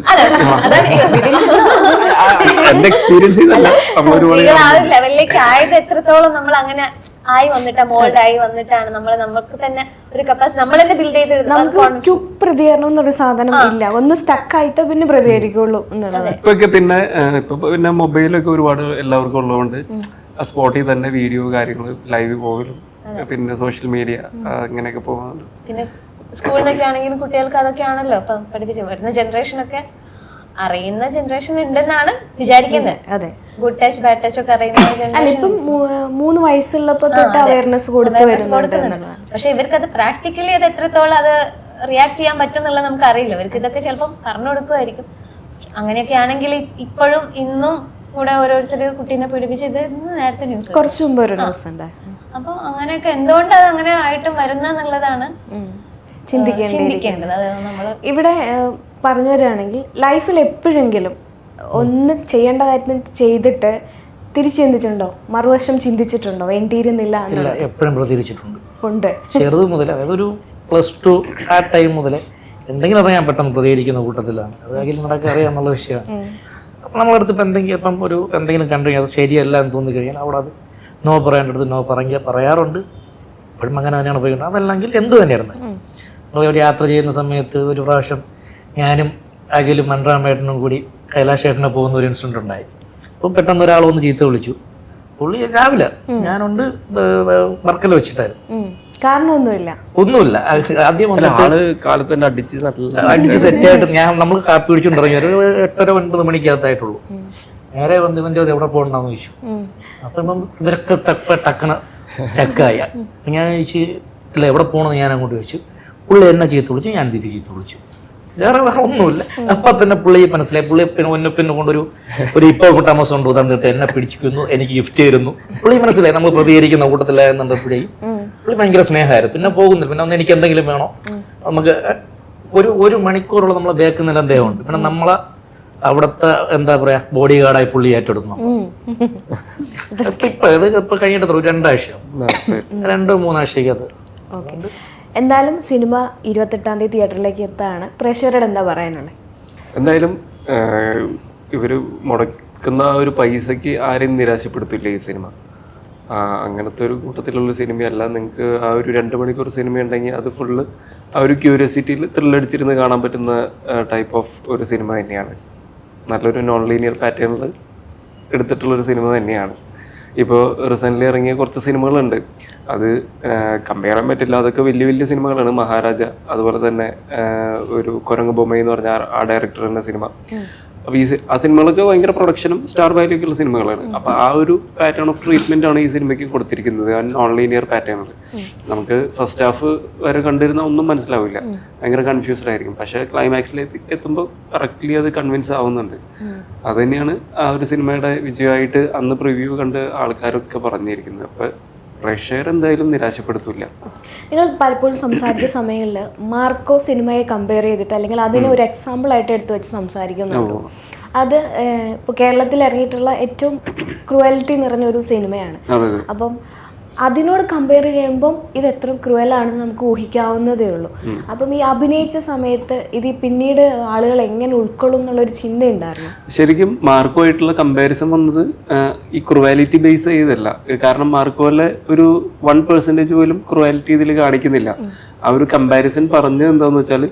എക്സ്പീരിയൻസ് സ്ത്രീകൾ ആ ഒരു ലെവലിലേക്ക് ആയത് എത്രത്തോളം നമ്മൾ അങ്ങനെ ആയി വന്നിട്ട് മോൾഡ് ആയി വന്നിട്ടാണ്. നമ്മൾ നമുക്ക് തന്നെ ഒരു കപ്പാസിറ്റി നമ്മൾ തന്നെ ബിൽഡ് ചെയ്തെടുത്ത് നമുക്ക് ക്യുക്ക് പ്രതികരണം എന്നൊരു സാധനം ഇല്ല. ഒന്ന് സ്റ്റക്ക് ആയിട്ട് പിന്നെ പ്രതികരിക്കുള്ളൂ എന്നുള്ളത്. ഇപ്പൊക്കെ പിന്നെ ഇപ്പൊ പിന്നെ മൊബൈലൊക്കെ ഒരുപാട് എല്ലാവർക്കും ഉള്ളതുകൊണ്ട് ആ സ്പോട്ടിൽ തന്നെ വീഡിയോ കാര്യങ്ങൾ ലൈവ് പോകലും പിന്നെ സോഷ്യൽ മീഡിയ അങ്ങനെയൊക്കെ പോകുന്നത് പിന്നെ സ്കൂളിലൊക്കെ ആണെങ്കിലും കുട്ടികൾക്ക് അതൊക്കെ ആണല്ലോ. ഇപ്പൊ പഠിപ്പിച്ചു വരുന്ന ജനറേഷനൊക്കെ അറിയുന്ന ജനറേഷൻ ഉണ്ടെന്നാണ് വിചാരിക്കുന്നത്. അതെ ഗുഡ് ടച്ച് ബാഡ് ടച്ച് ഒക്കെ അറിയുന്ന ജനറേഷൻ ഇപ്പം മൂന്ന് വയസ്സുള്ളപ്പോ തൊട്ട് അവയർനെസ് കൊടുക്കുന്നുണ്ട്. പക്ഷെ ഇവർക്ക് അത് പ്രാക്ടിക്കലി അത് എത്രത്തോളം അത് റിയാക്ട് ചെയ്യാൻ പറ്റും എന്നുള്ളത് നമുക്ക് അറിയില്ല ഇവർക്ക് ഇതൊക്കെ ചിലപ്പം പറഞ്ഞു കൊടുക്കുമായിരിക്കും. അങ്ങനെയൊക്കെ ആണെങ്കിൽ ഇപ്പോഴും ഇന്നും കൂടെ ഓരോരുത്തർ കുട്ടീനെ പീഡിപ്പിച്ച് ഇത് നേരത്തെ ന്യൂസ് കുറച്ചു മുമ്പ് ഒരു ന്യൂസ് ഉണ്ടായിരുന്നു അപ്പൊ അങ്ങനെയൊക്കെ എന്തുകൊണ്ട് അത് അങ്ങനെ ആയിട്ടും ചിന്തിക്കേണ്ടി ചിന്തിക്കേണ്ടത്. ഇവിടെ പറഞ്ഞു വരികയാണെങ്കിൽ ലൈഫിൽ എപ്പോഴെങ്കിലും ഒന്ന് ചെയ്യേണ്ട കാര്യം ചെയ്തിട്ട് തിരിച്ചു ചിന്തിച്ചിട്ടുണ്ടോ? മറുവശം ചിന്തിച്ചിട്ടുണ്ടോ വേണ്ടിയിരുന്നില്ല എപ്പോഴും ഉണ്ട്. ചെറുത് മുതൽ അതായത് ഒരു പ്ലസ് ടു ആ ടൈം മുതൽ എന്തെങ്കിലും അത് ഞാൻ പെട്ടെന്ന് പ്രതികരിക്കുന്ന കൂട്ടത്തിലാണ്. അത് അഖിൽ അറിയാം അറിയാമെന്നുള്ള വിഷയമാണ്. നമ്മളടുത്ത് ഇപ്പം എന്തെങ്കിലും ഇപ്പം ഒരു എന്തെങ്കിലും കണ്ടു കഴിഞ്ഞാൽ അത് ശരിയല്ല എന്ന് തോന്നി കഴിഞ്ഞാൽ അവിടെ അത് നോ പറയേണ്ടടുത്ത് നോ പറഞ്ഞ പറയാറുണ്ട്. ഇപ്പോഴും അങ്ങനെ തന്നെയാണ് പോയിട്ടുണ്ട് അതല്ലെങ്കിൽ എന്ത് തന്നെയായിരുന്നു നമ്മൾ ഒരു യാത്ര ചെയ്യുന്ന സമയത്ത് ഒരു പ്രാവശ്യം ഞാനും അഖിലും മൺറാമേട്ടനും കൂടി കൈലാഷേട്ടനെ പോകുന്ന ഒരു ഇൻസിഡന്റ് ഉണ്ടായി. അപ്പം പെട്ടെന്ന് ഒരാൾ ഒന്ന് ചീത്ത വിളിച്ചു. പുള്ളി രാവിലെ ഞാനുണ്ട് വർക്കല വെച്ചിട്ടായിരുന്നു. കാരണമൊന്നുമില്ല. ഒന്നുമില്ല. ആദ്യം അല്ല ആൾ കാലത്ത് തന്നെ അടിച്ച് അടിച്ച് സെറ്റായിട്ട് ഞാൻ നമ്മൾ കാപ്പി പിടിച്ചുകൊണ്ട് ഒരു എട്ടര ഒൻപത് മണിക്കകത്തായിട്ടുള്ളൂ. നേരെ വന്ന് ഇവന്റെ എവിടെ പോകണമെന്ന് ചോദിച്ചു. അപ്പം ഇപ്പം ഇവരൊക്കെ ടക്ക് ടക്കണ സ്റ്റക്കായ ഞാൻ ചോദിച്ചു ഇല്ല എവിടെ പോകണമെന്ന് ഞാൻ അങ്ങോട്ട് ചോദിച്ചു. പുള്ളി എന്നെ ചീത്ത വിളിച്ചു ഞാൻ ദീദി ചീത്ത വിളിച്ചു. വേറെ വേറെ ഒന്നുമില്ല. അപ്പം തന്നെ പുള്ളി മനസ്സിലായി. പുള്ളി പിന്നെ ഒന്നെ പിന്നെ കൊണ്ടൊരു ഒരു ഇപ്പൊ കൂട്ടാമസം ഉണ്ട് തന്നിട്ട് എന്നെ പിടിച്ചിരിക്കുന്നു എനിക്ക് ഗിഫ്റ്റ് തരുന്നു പുള്ളി മനസ്സിലായി. നമ്മൾ പ്രതികരിക്കുന്ന കൂട്ടത്തിലായെന്നുണ്ടപ്പോഴേയും പുള്ളി ഭയങ്കര സ്നേഹമായിരുന്നു. പിന്നെ പോകുന്നില്ല. പിന്നെ ഒന്ന് എനിക്ക് എന്തെങ്കിലും വേണോ? നമുക്ക് ഒരു ഒരു മണിക്കൂറുള്ള നമ്മളെ ബേക്ക് നില ദേഹമുണ്ട് പിന്നെ നമ്മളെ അവിടുത്തെ എന്താ പറയാ ബോഡി ഗാർഡായി പുള്ളി ഏറ്റെടുക്കുന്നു. ഇപ്പൊ ഇത് ഇപ്പൊ കഴിഞ്ഞിട്ട് രണ്ടാഴ്ച രണ്ടോ മൂന്നാഴ്ചയ്ക്ക് അത് എന്തായാലും സിനിമ ഇരുപത്തെട്ടാം തീയതി തിയേറ്ററിലേക്ക് എത്താണ്? പ്രേക്ഷകരോട് എന്താ പറയാനുള്ളത് എന്തായാലും ഇവർ മുടക്കുന്ന ആ ഒരു പൈസക്ക് ആരെയും നിരാശപ്പെടുത്തില്ല ഈ സിനിമ. അങ്ങനത്തെ ഒരു കൂട്ടത്തിലുള്ള സിനിമയല്ല. നിങ്ങൾക്ക് ആ ഒരു രണ്ട് മണിക്കൂർ സിനിമ ഉണ്ടെങ്കിൽ അത് ഫുള്ള് ആ ഒരു ക്യൂരിയോസിറ്റിയിൽ ത്രില്ലടിച്ചിരുന്ന് കാണാൻ പറ്റുന്ന ടൈപ്പ് ഓഫ് ഒരു സിനിമ തന്നെയാണ്. നല്ലൊരു നോൺ ലീനിയർ പാറ്റേണിൽ എടുത്തിട്ടുള്ളൊരു സിനിമ തന്നെയാണ്. ഇപ്പോൾ റീസെന്റ്ലി ഇറങ്ങിയ കുറച്ച് സിനിമകളുണ്ട്. അത് കമ്പയർ ചെയ്യാൻ പറ്റില്ല. അതൊക്കെ വലിയ വലിയ സിനിമകളാണ്. മഹാരാജ അതുപോലെ തന്നെ ഒരു കുരങ്ങ് ബൊമ്മ എന്ന് പറഞ്ഞ ആ- ഡയറക്ടറിന്റെ സിനിമ. അപ്പോൾ ഈ ആ സിനിമകളൊക്കെ ഭയങ്കര പ്രൊഡക്ഷനും സ്റ്റാർ വാല്യൂ ഉള്ള സിനിമകളാണ്. അപ്പോൾ ആ ഒരു പാറ്റേൺ ഓഫ് ട്രീറ്റ്മെന്റ് ആണ് ഈ സിനിമയ്ക്ക് കൊടുത്തിരിക്കുന്നത്. നോൺ ലീനിയർ പാറ്റേണിൽ നമുക്ക് ഫസ്റ്റ് ഹാഫ് വരെ കണ്ടിരുന്ന ഒന്നും മനസ്സിലാവില്ല. ഭയങ്കര കൺഫ്യൂസ്ഡ് ആയിരിക്കും. പക്ഷേ ക്ലൈമാക്സിലേക്ക് എത്തുമ്പോൾ കറക്റ്റ്ലി അത് കൺവിൻസ് ആവുന്നുണ്ട്. അത് തന്നെയാണ് ആ ഒരു സിനിമയുടെ വിജയമായിട്ട് അന്ന് പ്രിവ്യൂ കണ്ട് ആൾക്കാരൊക്കെ പറഞ്ഞിരിക്കുന്നത്. അപ്പോൾ പ്രേക്ഷകർ എന്തായാലും നിരാശപ്പെടുത്തില്ല. നിങ്ങൾ പലപ്പോഴും സംസാരിച്ച സമയങ്ങളിൽ മാർക്കോ സിനിമയെ കമ്പയർ ചെയ്തിട്ട് അല്ലെങ്കിൽ അതിനെ ഒരു എക്സാമ്പിൾ ആയിട്ട് എടുത്തു വെച്ച് സംസാരിക്കുന്നുണ്ട്. അത് ഇപ്പോൾ കേരളത്തിൽ ഇറങ്ങിയിട്ടുള്ള ഏറ്റവും ക്രുവൽറ്റി നിറഞ്ഞ ഒരു സിനിമയാണ് അപ്പം അതിനോട് കമ്പയർ ചെയ്യുമ്പം ഇത് എത്ര ക്രൂവലാണെന്ന് നമുക്ക് ഊഹിക്കാവുന്നതേ ഉള്ളൂ. അപ്പം ഈ അഭിനയിച്ച സമയത്ത് ഇത് പിന്നീട് ആളുകൾ എങ്ങനെ ഉൾക്കൊള്ളും എന്നുള്ളൊരു ചിന്ത ഉണ്ടായിരുന്നു ശരിക്കും മാർക്കോയായിട്ടുള്ള കമ്പാരിസൺ വന്നത് ഈ ക്രുവാലിറ്റി ബേസ് ചെയ്തല്ല കാരണം മാർക്കോയിലെ ഒരു വൺ പെർസെന്റേജ് പോലും ക്രുവാലിറ്റി ഇതിൽ കാണിക്കുന്നില്ല. ആ ഒരു കമ്പാരിസൺ പറഞ്ഞത് എന്താണെന്ന് വെച്ചാൽ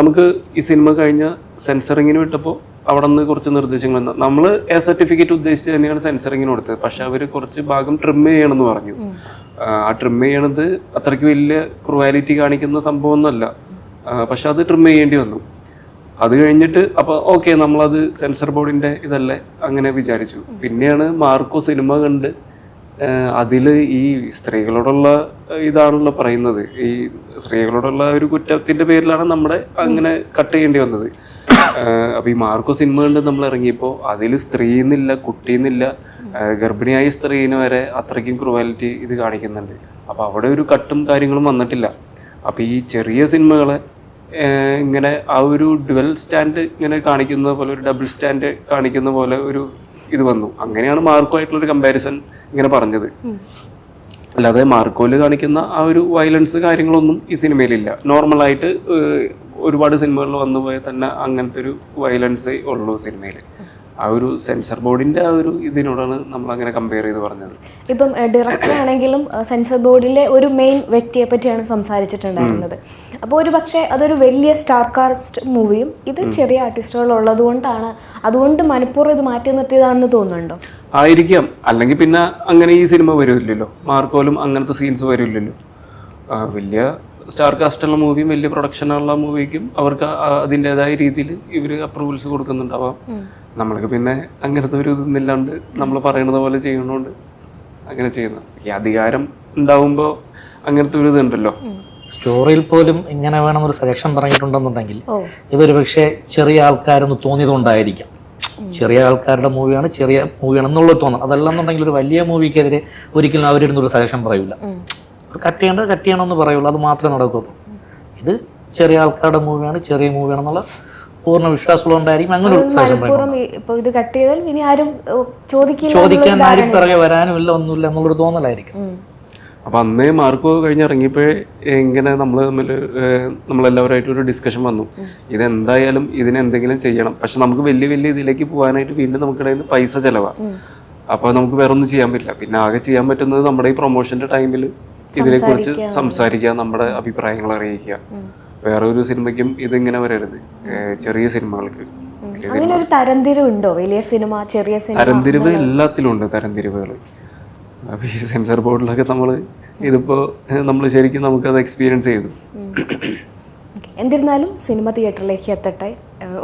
നമുക്ക് ഈ സിനിമ കഴിഞ്ഞ സെൻസറിങ്ങിന് വിട്ടപ്പോൾ അവിടെ നിന്ന് കുറച്ച് നിർദ്ദേശങ്ങൾ നമ്മൾ എ സർട്ടിഫിക്കറ്റ് ഉദ്ദേശിച്ച് തന്നെയാണ് സെൻസറിങ്ങിന് കൊടുത്തത്. പക്ഷെ അവർ കുറച്ച് ഭാഗം ട്രിം ചെയ്യണമെന്ന് പറഞ്ഞു. ആ ട്രിം ചെയ്യണത് അത്രയ്ക്ക് വലിയ ക്രുവാലിറ്റി കാണിക്കുന്ന സംഭവമൊന്നുമല്ല. ഒന്നുമല്ല പക്ഷെ അത് ട്രിം ചെയ്യേണ്ടി വന്നു. അത് കഴിഞ്ഞിട്ട് അപ്പോൾ ഓക്കെ നമ്മളത് സെൻസർ ബോർഡിന്റെ ഇതല്ലേ അങ്ങനെ വിചാരിച്ചു. പിന്നെയാണ് മാർക്കോ സിനിമ കണ്ട് അതിൽ ഈ സ്ത്രീകളോടുള്ള ഇതാണല്ലോ പറയുന്നത്. ഈ സ്ത്രീകളോടുള്ള ഒരു കുറ്റത്തിന്റെ പേരിലാണ് നമ്മുടെ അങ്ങനെ കട്ട് ചെയ്യേണ്ടി വന്നത്. അപ്പൊ ഈ മാർക്കോ സിനിമ കണ്ട് നമ്മൾ ഇറങ്ങിയപ്പോൾ അതിൽ സ്ത്രീന്നില്ല കുട്ടിന്നില്ല ഗർഭിണിയായ സ്ത്രീന് വരെ അത്രയ്ക്കും ക്രുവാലിറ്റി ഇത് കാണിക്കുന്നുണ്ട്. അപ്പൊ അവിടെ ഒരു കട്ടും കാര്യങ്ങളും വന്നിട്ടില്ല. അപ്പൊ ഈ ചെറിയ സിനിമകളെ ഇങ്ങനെ ആ ഒരു ഡുവൽ സ്റ്റാൻഡ് ഇങ്ങനെ കാണിക്കുന്ന പോലെ ഒരു ഡബിൾ സ്റ്റാൻഡ് കാണിക്കുന്ന പോലെ ഒരു ഇത് വന്നു. അങ്ങനെയാണ് മാർക്കോ ആയിട്ടുള്ള ഒരു കമ്പാരിസൺ ഇങ്ങനെ പറഞ്ഞത്. അല്ലാതെ മാർക്കോയിൽ കാണിക്കുന്ന ആ ഒരു വയലൻസ് കാര്യങ്ങളൊന്നും ഈ സിനിമയിലില്ല. നോർമലായിട്ട് ഒരുപാട് സിനിമകളിൽ വന്നു പോയാൽ തന്നെ അങ്ങനത്തെ ഒരു വയലൻസ് ഉള്ളൂ സിനിമയിൽ ആ ഒരു സെൻസർ ബോർഡിന്റെ ആ ഒരു ഇതിനോടാണ് നമ്മൾ അങ്ങനെ കമ്പയർ ചെയ്ത് പറഞ്ഞത്. ഇപ്പം ഡയറക്ടർ ആണെങ്കിലും സെൻസർ ബോർഡിലെ ഒരു മെയിൻ വ്യക്തിയെ പറ്റിയാണ് സംസാരിച്ചിട്ടുണ്ടായിരുന്നത്. അപ്പോൾ ഒരു പക്ഷേ അതൊരു വലിയ സ്റ്റാർ കാസ്റ്റ് മൂവിയും ഇത് ചെറിയ ആർട്ടിസ്റ്റുകൾ ഉള്ളത് കൊണ്ടാണ് അതുകൊണ്ട് മനഃപൂർവം ഇത് മാറ്റി നിർത്തിയതാണെന്ന് തോന്നുന്നുണ്ടോ? ആയിരിക്കാം. അല്ലെങ്കിൽ പിന്നെ അങ്ങനെ ഈ സിനിമ വരില്ലല്ലോ മാർക്കോലും അങ്ങനത്തെ സീൻസ് വരില്ലല്ലോ വലിയ സ്റ്റാർ കാസ്റ്റുള്ള മൂവിയും വലിയ പ്രൊഡക്ഷനുള്ള മൂവിക്കും അവർക്ക് അതിന്റെതായ രീതിയിൽ ഇവർ അപ്രൂവൽസ് കൊടുക്കുന്നുണ്ടാവാം. നമ്മൾക്ക് പിന്നെ അങ്ങനത്തെ ഒരു ഇതൊന്നില്ലാണ്ട് നമ്മൾ പറയണത് പോലെ ചെയ്യണോണ്ട് അങ്ങനെ ചെയ്യുന്നു. ഈ അധികാരം ഉണ്ടാവുമ്പോൾ അങ്ങനത്തെ ഒരു ഇതുണ്ടല്ലോ. സ്റ്റോറിയിൽ പോലും ഇങ്ങനെ വേണം ഒരു സെലക്ഷൻ പറഞ്ഞിട്ടുണ്ടെന്നുണ്ടെങ്കിൽ ഇതൊരു പക്ഷേ ചെറിയ ആൾക്കാരെന്ന് തോന്നിയതുകൊണ്ടായിരിക്കാം. ചെറിയ ആൾക്കാരുടെ മൂവിയാണ് ചെറിയ മൂവിയാണ് എന്നുള്ളത് തോന്നണം അതല്ലെന്നുണ്ടെങ്കിൽ ഒരു വലിയ മൂവിക്കെതിരെ ഒരിക്കലും അവരിടുന്ന ഒരു സജഷൻ പറയൂല കട്ട് ചെയ്യേണ്ടത് കട്ട് ചെയ്യണമെന്ന് പറയുള്ളൂ. അത് മാത്രമേ നടക്കുള്ളൂ ഇത് ചെറിയ ആൾക്കാരുടെ മൂവിയാണ് ചെറിയ മൂവിയാണെന്നുള്ള പൂർണ വിശ്വാസമുള്ളതുകൊണ്ടായിരിക്കും അങ്ങനെ ഇപ്പൊ ഇത് കട്ട് ചെയ്താൽ ഇനി ആരും ചോദിക്കില്ല ചോദിക്കാൻ ആരും പിറകെ വരാനും ഇല്ല ഒന്നുമില്ല എന്നുള്ളൊരു തോന്നലായിരിക്കും. അപ്പൊ അന്നേ മാർക്കോ കഴിഞ്ഞിറങ്ങിയപ്പോഴേ എങ്ങനെ നമ്മൾ തമ്മിൽ നമ്മളെല്ലാവരുമായിട്ട് ഒരു ഡിസ്കഷൻ വന്നു. ഇതെന്തായാലും ഇതിന് എന്തെങ്കിലും ചെയ്യണം. പക്ഷെ നമുക്ക് വലിയ വലിയ ഇതിലേക്ക് പോകാനായിട്ട് വീണ്ടും നമുക്കിടയിൽ നിന്ന് പൈസ ചെലവാ. അപ്പോൾ നമുക്ക് വേറെ ഒന്നും ചെയ്യാൻ പറ്റില്ല. പിന്നെ ആകെ ചെയ്യാൻ പറ്റുന്നത് നമ്മുടെ ഈ പ്രൊമോഷന്റെ ടൈമിൽ ഇതിനെക്കുറിച്ച് സംസാരിക്കുക നമ്മുടെ അഭിപ്രായങ്ങൾ അറിയിക്കുക. വേറെ ഒരു സിനിമയ്ക്കും ഇതിങ്ങനെ വരരുത്. ചെറിയ സിനിമകൾക്ക്. അങ്ങനെ ഒരു തരംതിരിവുണ്ടോ വലിയ സിനിമ ചെറിയ സിനിമ തരംതിരിവ് എല്ലാത്തിലും ഉണ്ട് തരംതിരിവുകൾ. അപ്പോൾ ഈ സെൻസർ ബോർഡിലൊക്കെ നമ്മൾ ഇതിപ്പോ നമ്മൾ ശരിക്കും നമുക്ക് അത് എക്സ്പീരിയൻസ് ചെയ്തു. എന്നിരുന്നാലും സിനിമ തിയേറ്ററിലേക്ക് എത്തട്ടെ.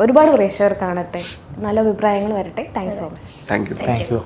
ഒരുപാട് പ്രേക്ഷകർ കാണട്ടെ. നല്ല അഭിപ്രായങ്ങൾ വരട്ടെ. Thanks so much thank you thank you